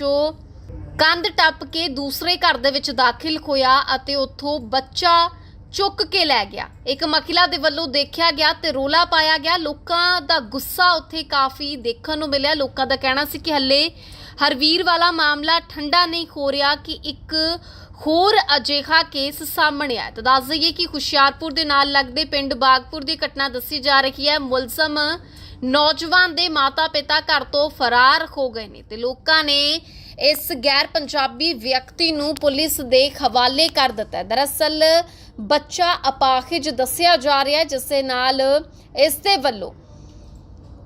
ਜੋ ਕੰਧ ਟੱਪ ਕੇ ਦੂਸਰੇ ਘਰ ਦੇ ਵਿੱਚ ਦਾਖਲ ਹੋਇਆ ਅਤੇ ਉੱਥੋਂ ਬੱਚਾ ਚੁੱਕ ਕੇ ਲੈ ਗਿਆ। ਇੱਕ ਮਹਿਲਾ ਦੇ ਵੱਲੋਂ ਦੇਖਿਆ ਗਿਆ ਤੇ ਰੋਲਾ ਪਾਇਆ ਗਿਆ। ਲੋਕਾਂ ਦਾ ਗੁੱਸਾ ਉੱਥੇ ਕਾਫੀ ਦੇਖਣ ਨੂੰ ਮਿਲਿਆ। ਲੋਕਾਂ ਦਾ ਕਹਿਣਾ ਸੀ ਕਿ ਹੱਲੇ ਹਰਵੀਰ ਵਾਲਾ ਮਾਮਲਾ ਠੰਡਾ ਨਹੀਂ ਹੋ ਰਿਹਾ ਕਿ ਇੱਕ ਹੋਰ ਅਜਿਹਾ ਕੇਸ ਸਾਹਮਣੇ ਆਇਆ। ਤਾਂ ਦੱਸ ਦਈਏ ਕਿ ਹੁਸ਼ਿਆਰਪੁਰ ਦੇ ਨਾਲ ਲੱਗਦੇ ਪਿੰਡ ਬਾਗਪੁਰ ਦੀ ਘਟਨਾ ਦੱਸੀ ਜਾ ਰਹੀ ਹੈ। ਮੁਲਜ਼ਮ ਨੌਜਵਾਨ ਦੇ ਮਾਤਾ-ਪਿਤਾ ਘਰ ਤੋਂ ਫਰਾਰ ਹੋ ਗਏ ਨੇ ਤੇ ਲੋਕਾਂ ਨੇ ਇਸ ਗੈਰ ਪੰਜਾਬੀ ਵਿਅਕਤੀ ਨੂੰ ਪੁਲਿਸ ਦੇ ਹਵਾਲੇ ਕਰ ਦਿੱਤਾ ਦਰਅਸਲ, ਬੱਚਾ ਅਪਾਹਿਜ ਦੱਸਿਆ ਜਾ ਰਿਹਾ ਜਿਸ ਦੇ ਨਾਲ ਇਸ ਦੇ ਵੱਲੋਂ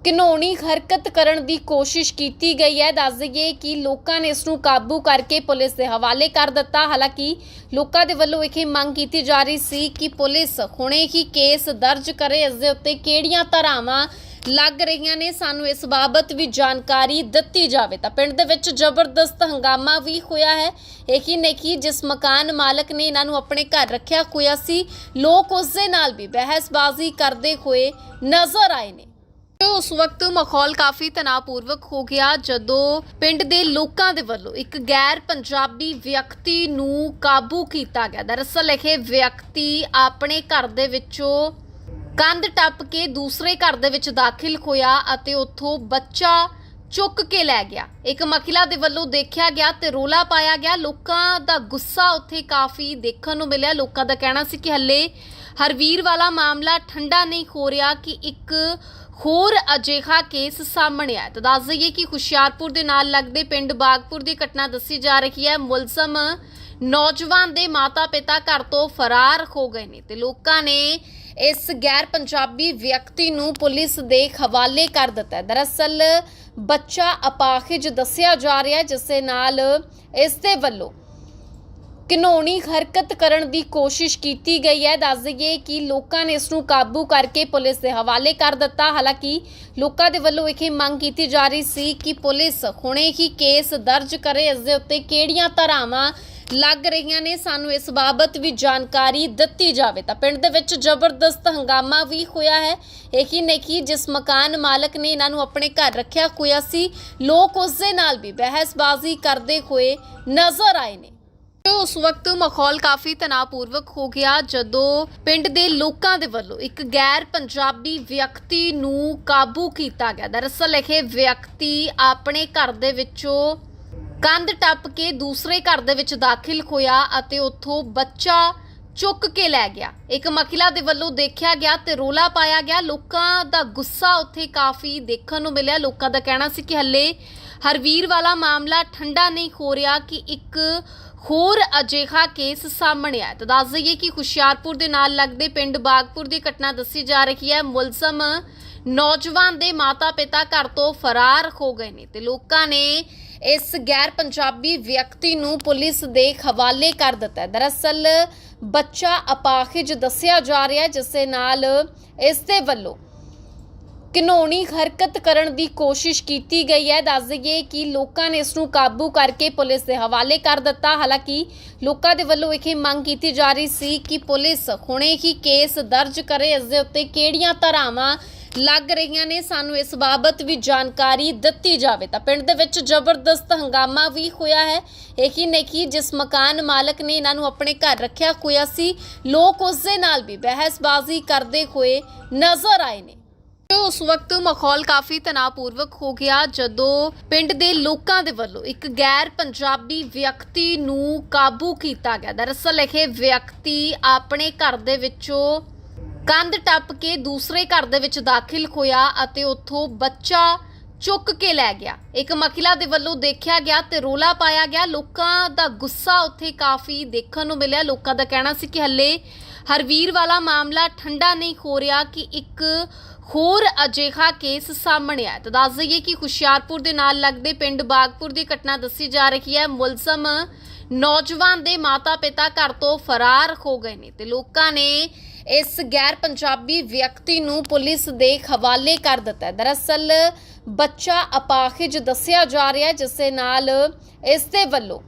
ਘਿਨੌਣੀ ਹਰਕਤ ਕਰਨ ਦੀ ਕੋਸ਼ਿਸ਼ ਕੀਤੀ ਗਈ ਹੈ। ਦੱਸ ਦਈਏ ਕਿ ਲੋਕਾਂ ਨੇ ਇਸ ਨੂੰ ਕਾਬੂ ਕਰਕੇ ਪੁਲਿਸ ਦੇ ਹਵਾਲੇ ਕਰ ਦਿੱਤਾ। ਹਾਲਾਂਕਿ, ਲੋਕਾਂ ਦੇ ਵੱਲੋਂ ਇਹ ਮੰਗ ਕੀਤੀ ਜਾ ਰਹੀ ਸੀ ਕਿ ਪੁਲਿਸ ਹੁਣੇ ਹੀ ਕੇਸ ਦਰਜ ਕਰੇ, ਇਸ ਦੇ ਉੱਤੇ ਕਿਹੜੀਆਂ ਧਾਰਾਵਾਂ ਲੱਗ ਰਹੀਆਂ ਨੇ, ਸਾਨੂੰ ਇਸ ਬਾਬਤ ਵੀ ਜਾਣਕਾਰੀ ਦਿੱਤੀ ਜਾਵੇ। ਤਾਂ ਪਿੰਡ ਦੇ ਵਿੱਚ ਜ਼ਬਰਦਸਤ ਹੰਗਾਮਾ ਵੀ ਹੋਇਆ ਹੈ। ਇਹੀ ਨਹੀਂ ਕਿ ਜਿਸ ਮਕਾਨ ਮਾਲਕ ਨੇ ਇਹਨਾਂ ਨੂੰ ਆਪਣੇ ਘਰ ਰੱਖਿਆ ਹੋਇਆ ਸੀ, ਲੋਕ ਉਸ ਦੇ ਨਾਲ ਵੀ ਬਹਿਸਬਾਜ਼ੀ ਕਰਦੇ ਹੋਏ ਨਜ਼ਰ ਆਏ ਨੇ। ਉਸ ਵਕਤ ਮਾਹੌਲ ਕਾਫੀ ਤਣਾਅਪੂਰਵਕ ਹੋ ਗਿਆ, ਜਦੋਂ ਪਿੰਡ ਦੇ ਲੋਕਾਂ ਦੇ ਵੱਲੋਂ ਇੱਕ ਗੈਰ ਪੰਜਾਬੀ ਵਿਅਕਤੀ ਨੂੰ ਕਾਬੂ ਕੀਤਾ ਗਿਆ। ਦਰਅਸਲ ਇਹ ਵਿਅਕਤੀ ਆਪਣੇ ਘਰ ਦੇ ਵਿੱਚੋਂ ਕੰਧ ਟੱਪ ਕੇ ਦੂਸਰੇ ਘਰ ਦੇ ਵਿੱਚ ਦਾਖਲ ਹੋਇਆ ਅਤੇ ਉੱਥੋਂ ਬੱਚਾ ਚੁੱਕ ਕੇ ਲੈ ਗਿਆ। ਇੱਕ ਮਹਿਲਾ ਦੇ ਵੱਲੋਂ ਦੇਖਿਆ ਗਿਆ ਤੇ ਰੋਲਾ ਪਾਇਆ ਗਿਆ। ਲੋਕਾਂ ਦਾ ਗੁੱਸਾ ਉੱਥੇ ਕਾਫੀ ਦੇਖਣ ਨੂੰ ਮਿਲਿਆ। ਲੋਕਾਂ ਦਾ ਕਹਿਣਾ ਸੀ ਕਿ ਹੱਲੇ ਹਰਵੀਰ ਵਾਲਾ ਮਾਮਲਾ ਠੰਡਾ ਨਹੀਂ ਹੋ ਰਿਹਾ ਕਿ ਇੱਕ ਹੋਰ ਅਜਿਹਾ ਕੇਸ ਸਾਹਮਣੇ ਆਇਆ। ਤਾਂ ਦੱਸ ਦਈਏ ਕਿ ਹੁਸ਼ਿਆਰਪੁਰ ਦੇ ਨਾਲ ਲੱਗਦੇ ਪਿੰਡ ਬਾਗਪੁਰ ਦੀ ਘਟਨਾ ਦੱਸੀ ਜਾ ਰਹੀ ਹੈ। ਮੁਲਜ਼ਮ ਨੌਜਵਾਨ ਦੇ ਮਾਤਾ-ਪਿਤਾ ਘਰ ਤੋਂ ਫਰਾਰ ਹੋ ਗਏ ਨੇ ਤੇ ਲੋਕਾਂ ਨੇ ਇਸ ਗੈਰ ਪੰਜਾਬੀ ਵਿਅਕਤੀ ਨੂੰ ਪੁਲਿਸ ਦੇ ਹਵਾਲੇ ਕਰ ਦਿੱਤਾ ਹੈ। ਦਰਅਸਲ, ਬੱਚਾ ਅਪਾਹਿਜ ਦੱਸਿਆ ਜਾ ਰਿਹਾ ਹੈ, ਜਿਸ ਦੇ ਨਾਲ ਇਸ ਦੇ ਵੱਲੋਂ ਘਿਨੌਣੀ ਹਰਕਤ ਕਰਨ ਦੀ ਕੋਸ਼ਿਸ਼ ਕੀਤੀ ਗਈ ਹੈ। ਦੱਸ ਦਈਏ ਕਿ ਲੋਕਾਂ ਨੇ ਇਸ ਨੂੰ ਕਾਬੂ ਕਰਕੇ ਪੁਲਿਸ ਦੇ ਹਵਾਲੇ ਕਰ ਦਿੱਤਾ। ਹਾਲਾਂਕਿ, ਲੋਕਾਂ ਦੇ ਵੱਲੋਂ ਇਹ ਮੰਗ ਕੀਤੀ ਜਾ ਰਹੀ ਸੀ ਕਿ ਪੁਲਿਸ ਹੁਣੇ ਹੀ ਕੇਸ ਦਰਜ ਕਰੇ, ਇਸ ਦੇ ਉੱਤੇ ਕਿਹੜੀਆਂ ਧਾਰਾਵਾਂ ਲੱਗ ਰਹੀਆਂ ਨੇ, ਸਾਨੂੰ ਇਸ ਬਾਬਤ ਵੀ ਜਾਣਕਾਰੀ ਦਿੱਤੀ ਜਾਵੇ। ਤਾਂ ਪਿੰਡ ਦੇ ਵਿੱਚ ਜ਼ਬਰਦਸਤ ਹੰਗਾਮਾ ਵੀ ਹੋਇਆ ਹੈ। ਇਹੀ ਨਹੀਂ ਕਿ ਜਿਸ ਮਕਾਨ ਮਾਲਕ ਨੇ ਇਹਨਾਂ ਨੂੰ ਆਪਣੇ ਘਰ ਰੱਖਿਆ ਹੋਇਆ ਸੀ, ਲੋਕ ਉਸ ਦੇ ਨਾਲ ਵੀ ਬਹਿਸਬਾਜ਼ੀ ਕਰਦੇ ਹੋਏ ਨਜ਼ਰ ਆਏ ਨੇ। ਉਸ ਵਕਤ ਮਾਹੌਲ ਕਾਫੀ ਤਣਾਅਪੂਰਵਕ ਹੋ ਗਿਆ, ਜਦੋਂ ਪਿੰਡ ਦੇ ਲੋਕਾਂ ਦੇ ਵੱਲੋਂ ਇੱਕ ਗੈਰ ਪੰਜਾਬੀ ਵਿਅਕਤੀ ਨੂੰ ਕਾਬੂ ਕੀਤਾ ਗਿਆ। ਦਰਅਸਲ ਇਹ ਵਿਅਕਤੀ ਆਪਣੇ ਘਰ ਦੇ ਵਿੱਚੋਂ ਕੰਧ ਟੱਪ ਕੇ ਦੂਸਰੇ ਘਰ ਦੇ ਵਿੱਚ ਦਾਖਲ ਹੋਇਆ ਅਤੇ ਉੱਥੋਂ ਬੱਚਾ ਚੁੱਕ ਕੇ ਲੈ ਗਿਆ। ਇੱਕ ਮਹਿਲਾ ਦੇ ਵੱਲੋਂ ਦੇਖਿਆ ਗਿਆ ਤੇ ਰੋਲਾ ਪਾਇਆ ਗਿਆ। ਲੋਕਾਂ ਦਾ ਗੁੱਸਾ ਉੱਥੇ ਕਾਫੀ ਦੇਖਣ ਨੂੰ ਮਿਲਿਆ। ਲੋਕਾਂ ਦਾ ਕਹਿਣਾ ਸੀ ਕਿ ਹੱਲੇ ਹਰਵੀਰ ਵਾਲਾ ਮਾਮਲਾ ਠੰਡਾ ਨਹੀਂ ਹੋ ਰਿਹਾ ਕਿ ਇੱਕ ਹੋਰ ਅਜਿਹਾ ਕੇਸ ਸਾਹਮਣੇ ਆਇਆ। ਤਾਂ ਦੱਸ ਦਈਏ ਕਿ ਹੁਸ਼ਿਆਰਪੁਰ ਦੇ ਨਾਲ ਲੱਗਦੇ ਪਿੰਡ ਬਾਗਪੁਰ ਦੀ ਘਟਨਾ ਦੱਸੀ ਜਾ ਰਹੀ ਹੈ। ਮੁਲਜ਼ਮ ਨੌਜਵਾਨ ਦੇ ਮਾਤਾ-ਪਿਤਾ ਘਰ ਤੋਂ ਫਰਾਰ ਹੋ ਗਏ ਨੇ ਤੇ ਲੋਕਾਂ ਨੇ ਇਸ ਗੈਰ ਪੰਜਾਬੀ ਵਿਅਕਤੀ ਨੂੰ ਪੁਲਿਸ ਦੇ ਹਵਾਲੇ ਕਰ ਦਿੱਤਾ ਦਰਅਸਲ, ਬੱਚਾ ਅਪਾਹਿਜ ਦੱਸਿਆ ਜਾ ਰਿਹਾ ਜਿਸ ਦੇ ਨਾਲ ਇਸ ਦੇ ਵੱਲੋਂ ਘਿਨੌਣੀ ਹਰਕਤ ਕਰਨ ਦੀ ਕੋਸ਼ਿਸ਼ ਕੀਤੀ ਗਈ ਹੈ। ਦੱਸ ਦਈਏ ਕਿ ਲੋਕਾਂ ਨੇ ਇਸ ਨੂੰ ਕਾਬੂ ਕਰਕੇ ਪੁਲਿਸ ਦੇ ਹਵਾਲੇ ਕਰ ਦਿੱਤਾ। ਹਾਲਾਂਕਿ, ਲੋਕਾਂ ਦੇ ਵੱਲੋਂ ਇਹ ਮੰਗ ਕੀਤੀ ਜਾ ਰਹੀ ਸੀ ਕਿ ਪੁਲਿਸ ਹੁਣੇ ਹੀ ਕੇਸ ਦਰਜ ਕਰੇ, ਇਸ ਦੇ ਉੱਤੇ ਕਿਹੜੀਆਂ ਧਾਰਾਵਾਂ ਲੱਗ ਰਹੀਆਂ ਨੇ, ਸਾਨੂੰ ਇਸ ਬਾਬਤ ਵੀ ਜਾਣਕਾਰੀ ਦਿੱਤੀ ਜਾਵੇ। ਤਾਂ ਪਿੰਡ ਦੇ ਵਿੱਚ ਜ਼ਬਰਦਸਤ ਹੰਗਾਮਾ ਵੀ ਹੋਇਆ ਹੈ। ਇਹੀ ਨਹੀਂ ਕਿ ਜਿਸ ਮਕਾਨ ਮਾਲਕ ਨੇ ਇਹਨਾਂ ਨੂੰ ਆਪਣੇ ਘਰ ਰੱਖਿਆ ਹੋਇਆ ਸੀ, ਲੋਕ ਉਸ ਦੇ ਨਾਲ ਵੀ ਬਹਿਸਬਾਜ਼ੀ ਕਰਦੇ ਹੋਏ ਨਜ਼ਰ ਆਏ ਨੇ। ਉਸ ਵਕਤ ਮਾਹੌਲ ਕਾਫੀ ਤਣਾਅਪੂਰਵਕ ਹੋ ਗਿਆ, ਜਦੋਂ ਪਿੰਡ ਦੇ ਲੋਕਾਂ ਦੇ ਵੱਲੋਂ ਇੱਕ ਗੈਰ ਪੰਜਾਬੀ ਵਿਅਕਤੀ ਨੂੰ ਕਾਬੂ ਕੀਤਾ ਗਿਆ। ਦਰਅਸਲ ਇਹ ਵਿਅਕਤੀ ਆਪਣੇ ਘਰ ਦੇ ਵਿੱਚੋਂ ਕੰਧ ਟੱਪ ਕੇ ਦੂਸਰੇ ਘਰ ਦੇ ਵਿੱਚ ਦਾਖਲ ਹੋਇਆ ਅਤੇ ਉੱਥੋਂ ਬੱਚਾ ਚੁੱਕ ਕੇ ਲੈ ਗਿਆ। ਇੱਕ ਮਹਿਲਾ ਦੇ ਵੱਲੋਂ ਦੇਖਿਆ ਗਿਆ ਤੇ ਰੋਲਾ ਪਾਇਆ ਗਿਆ। ਲੋਕਾਂ ਦਾ ਗੁੱਸਾ ਉੱਥੇ ਕਾਫੀ ਦੇਖਣ ਨੂੰ ਮਿਲਿਆ। ਲੋਕਾਂ ਦਾ ਕਹਿਣਾ ਸੀ ਕਿ ਹੱਲੇ ਹਰਵੀਰ ਵਾਲਾ ਮਾਮਲਾ ਠੰਡਾ ਨਹੀਂ ਹੋ ਰਿਹਾ ਕਿ ਇੱਕ ਹੋਰ ਅਜਿਹਾ ਕੇਸ ਸਾਹਮਣੇ ਆਇਆ। ਤਾਂ ਦੱਸ ਦਈਏ ਕਿ ਹੁਸ਼ਿਆਰਪੁਰ ਦੇ ਨਾਲ ਲੱਗਦੇ ਪਿੰਡ ਬਾਗਪੁਰ ਦੀ ਘਟਨਾ ਦੱਸੀ ਜਾ ਰਹੀ ਹੈ। ਮੁਲਜ਼ਮ ਨੌਜਵਾਨ ਦੇ ਮਾਤਾ-ਪਿਤਾ ਘਰ ਤੋਂ ਫਰਾਰ ਹੋ ਗਏ ਨੇ ਤੇ ਲੋਕਾਂ ਨੇ ਇਸ ਗੈਰ ਪੰਜਾਬੀ ਵਿਅਕਤੀ ਨੂੰ ਪੁਲਿਸ ਦੇ ਹਵਾਲੇ ਕਰ ਦਿੱਤਾ ਹੈ। ਦਰਅਸਲ, ਬੱਚਾ ਅਪਾਹਿਜ ਦੱਸਿਆ ਜਾ ਰਿਹਾ ਹੈ, ਜਿਸ ਦੇ ਨਾਲ ਇਸ ਦੇ ਵੱਲੋਂ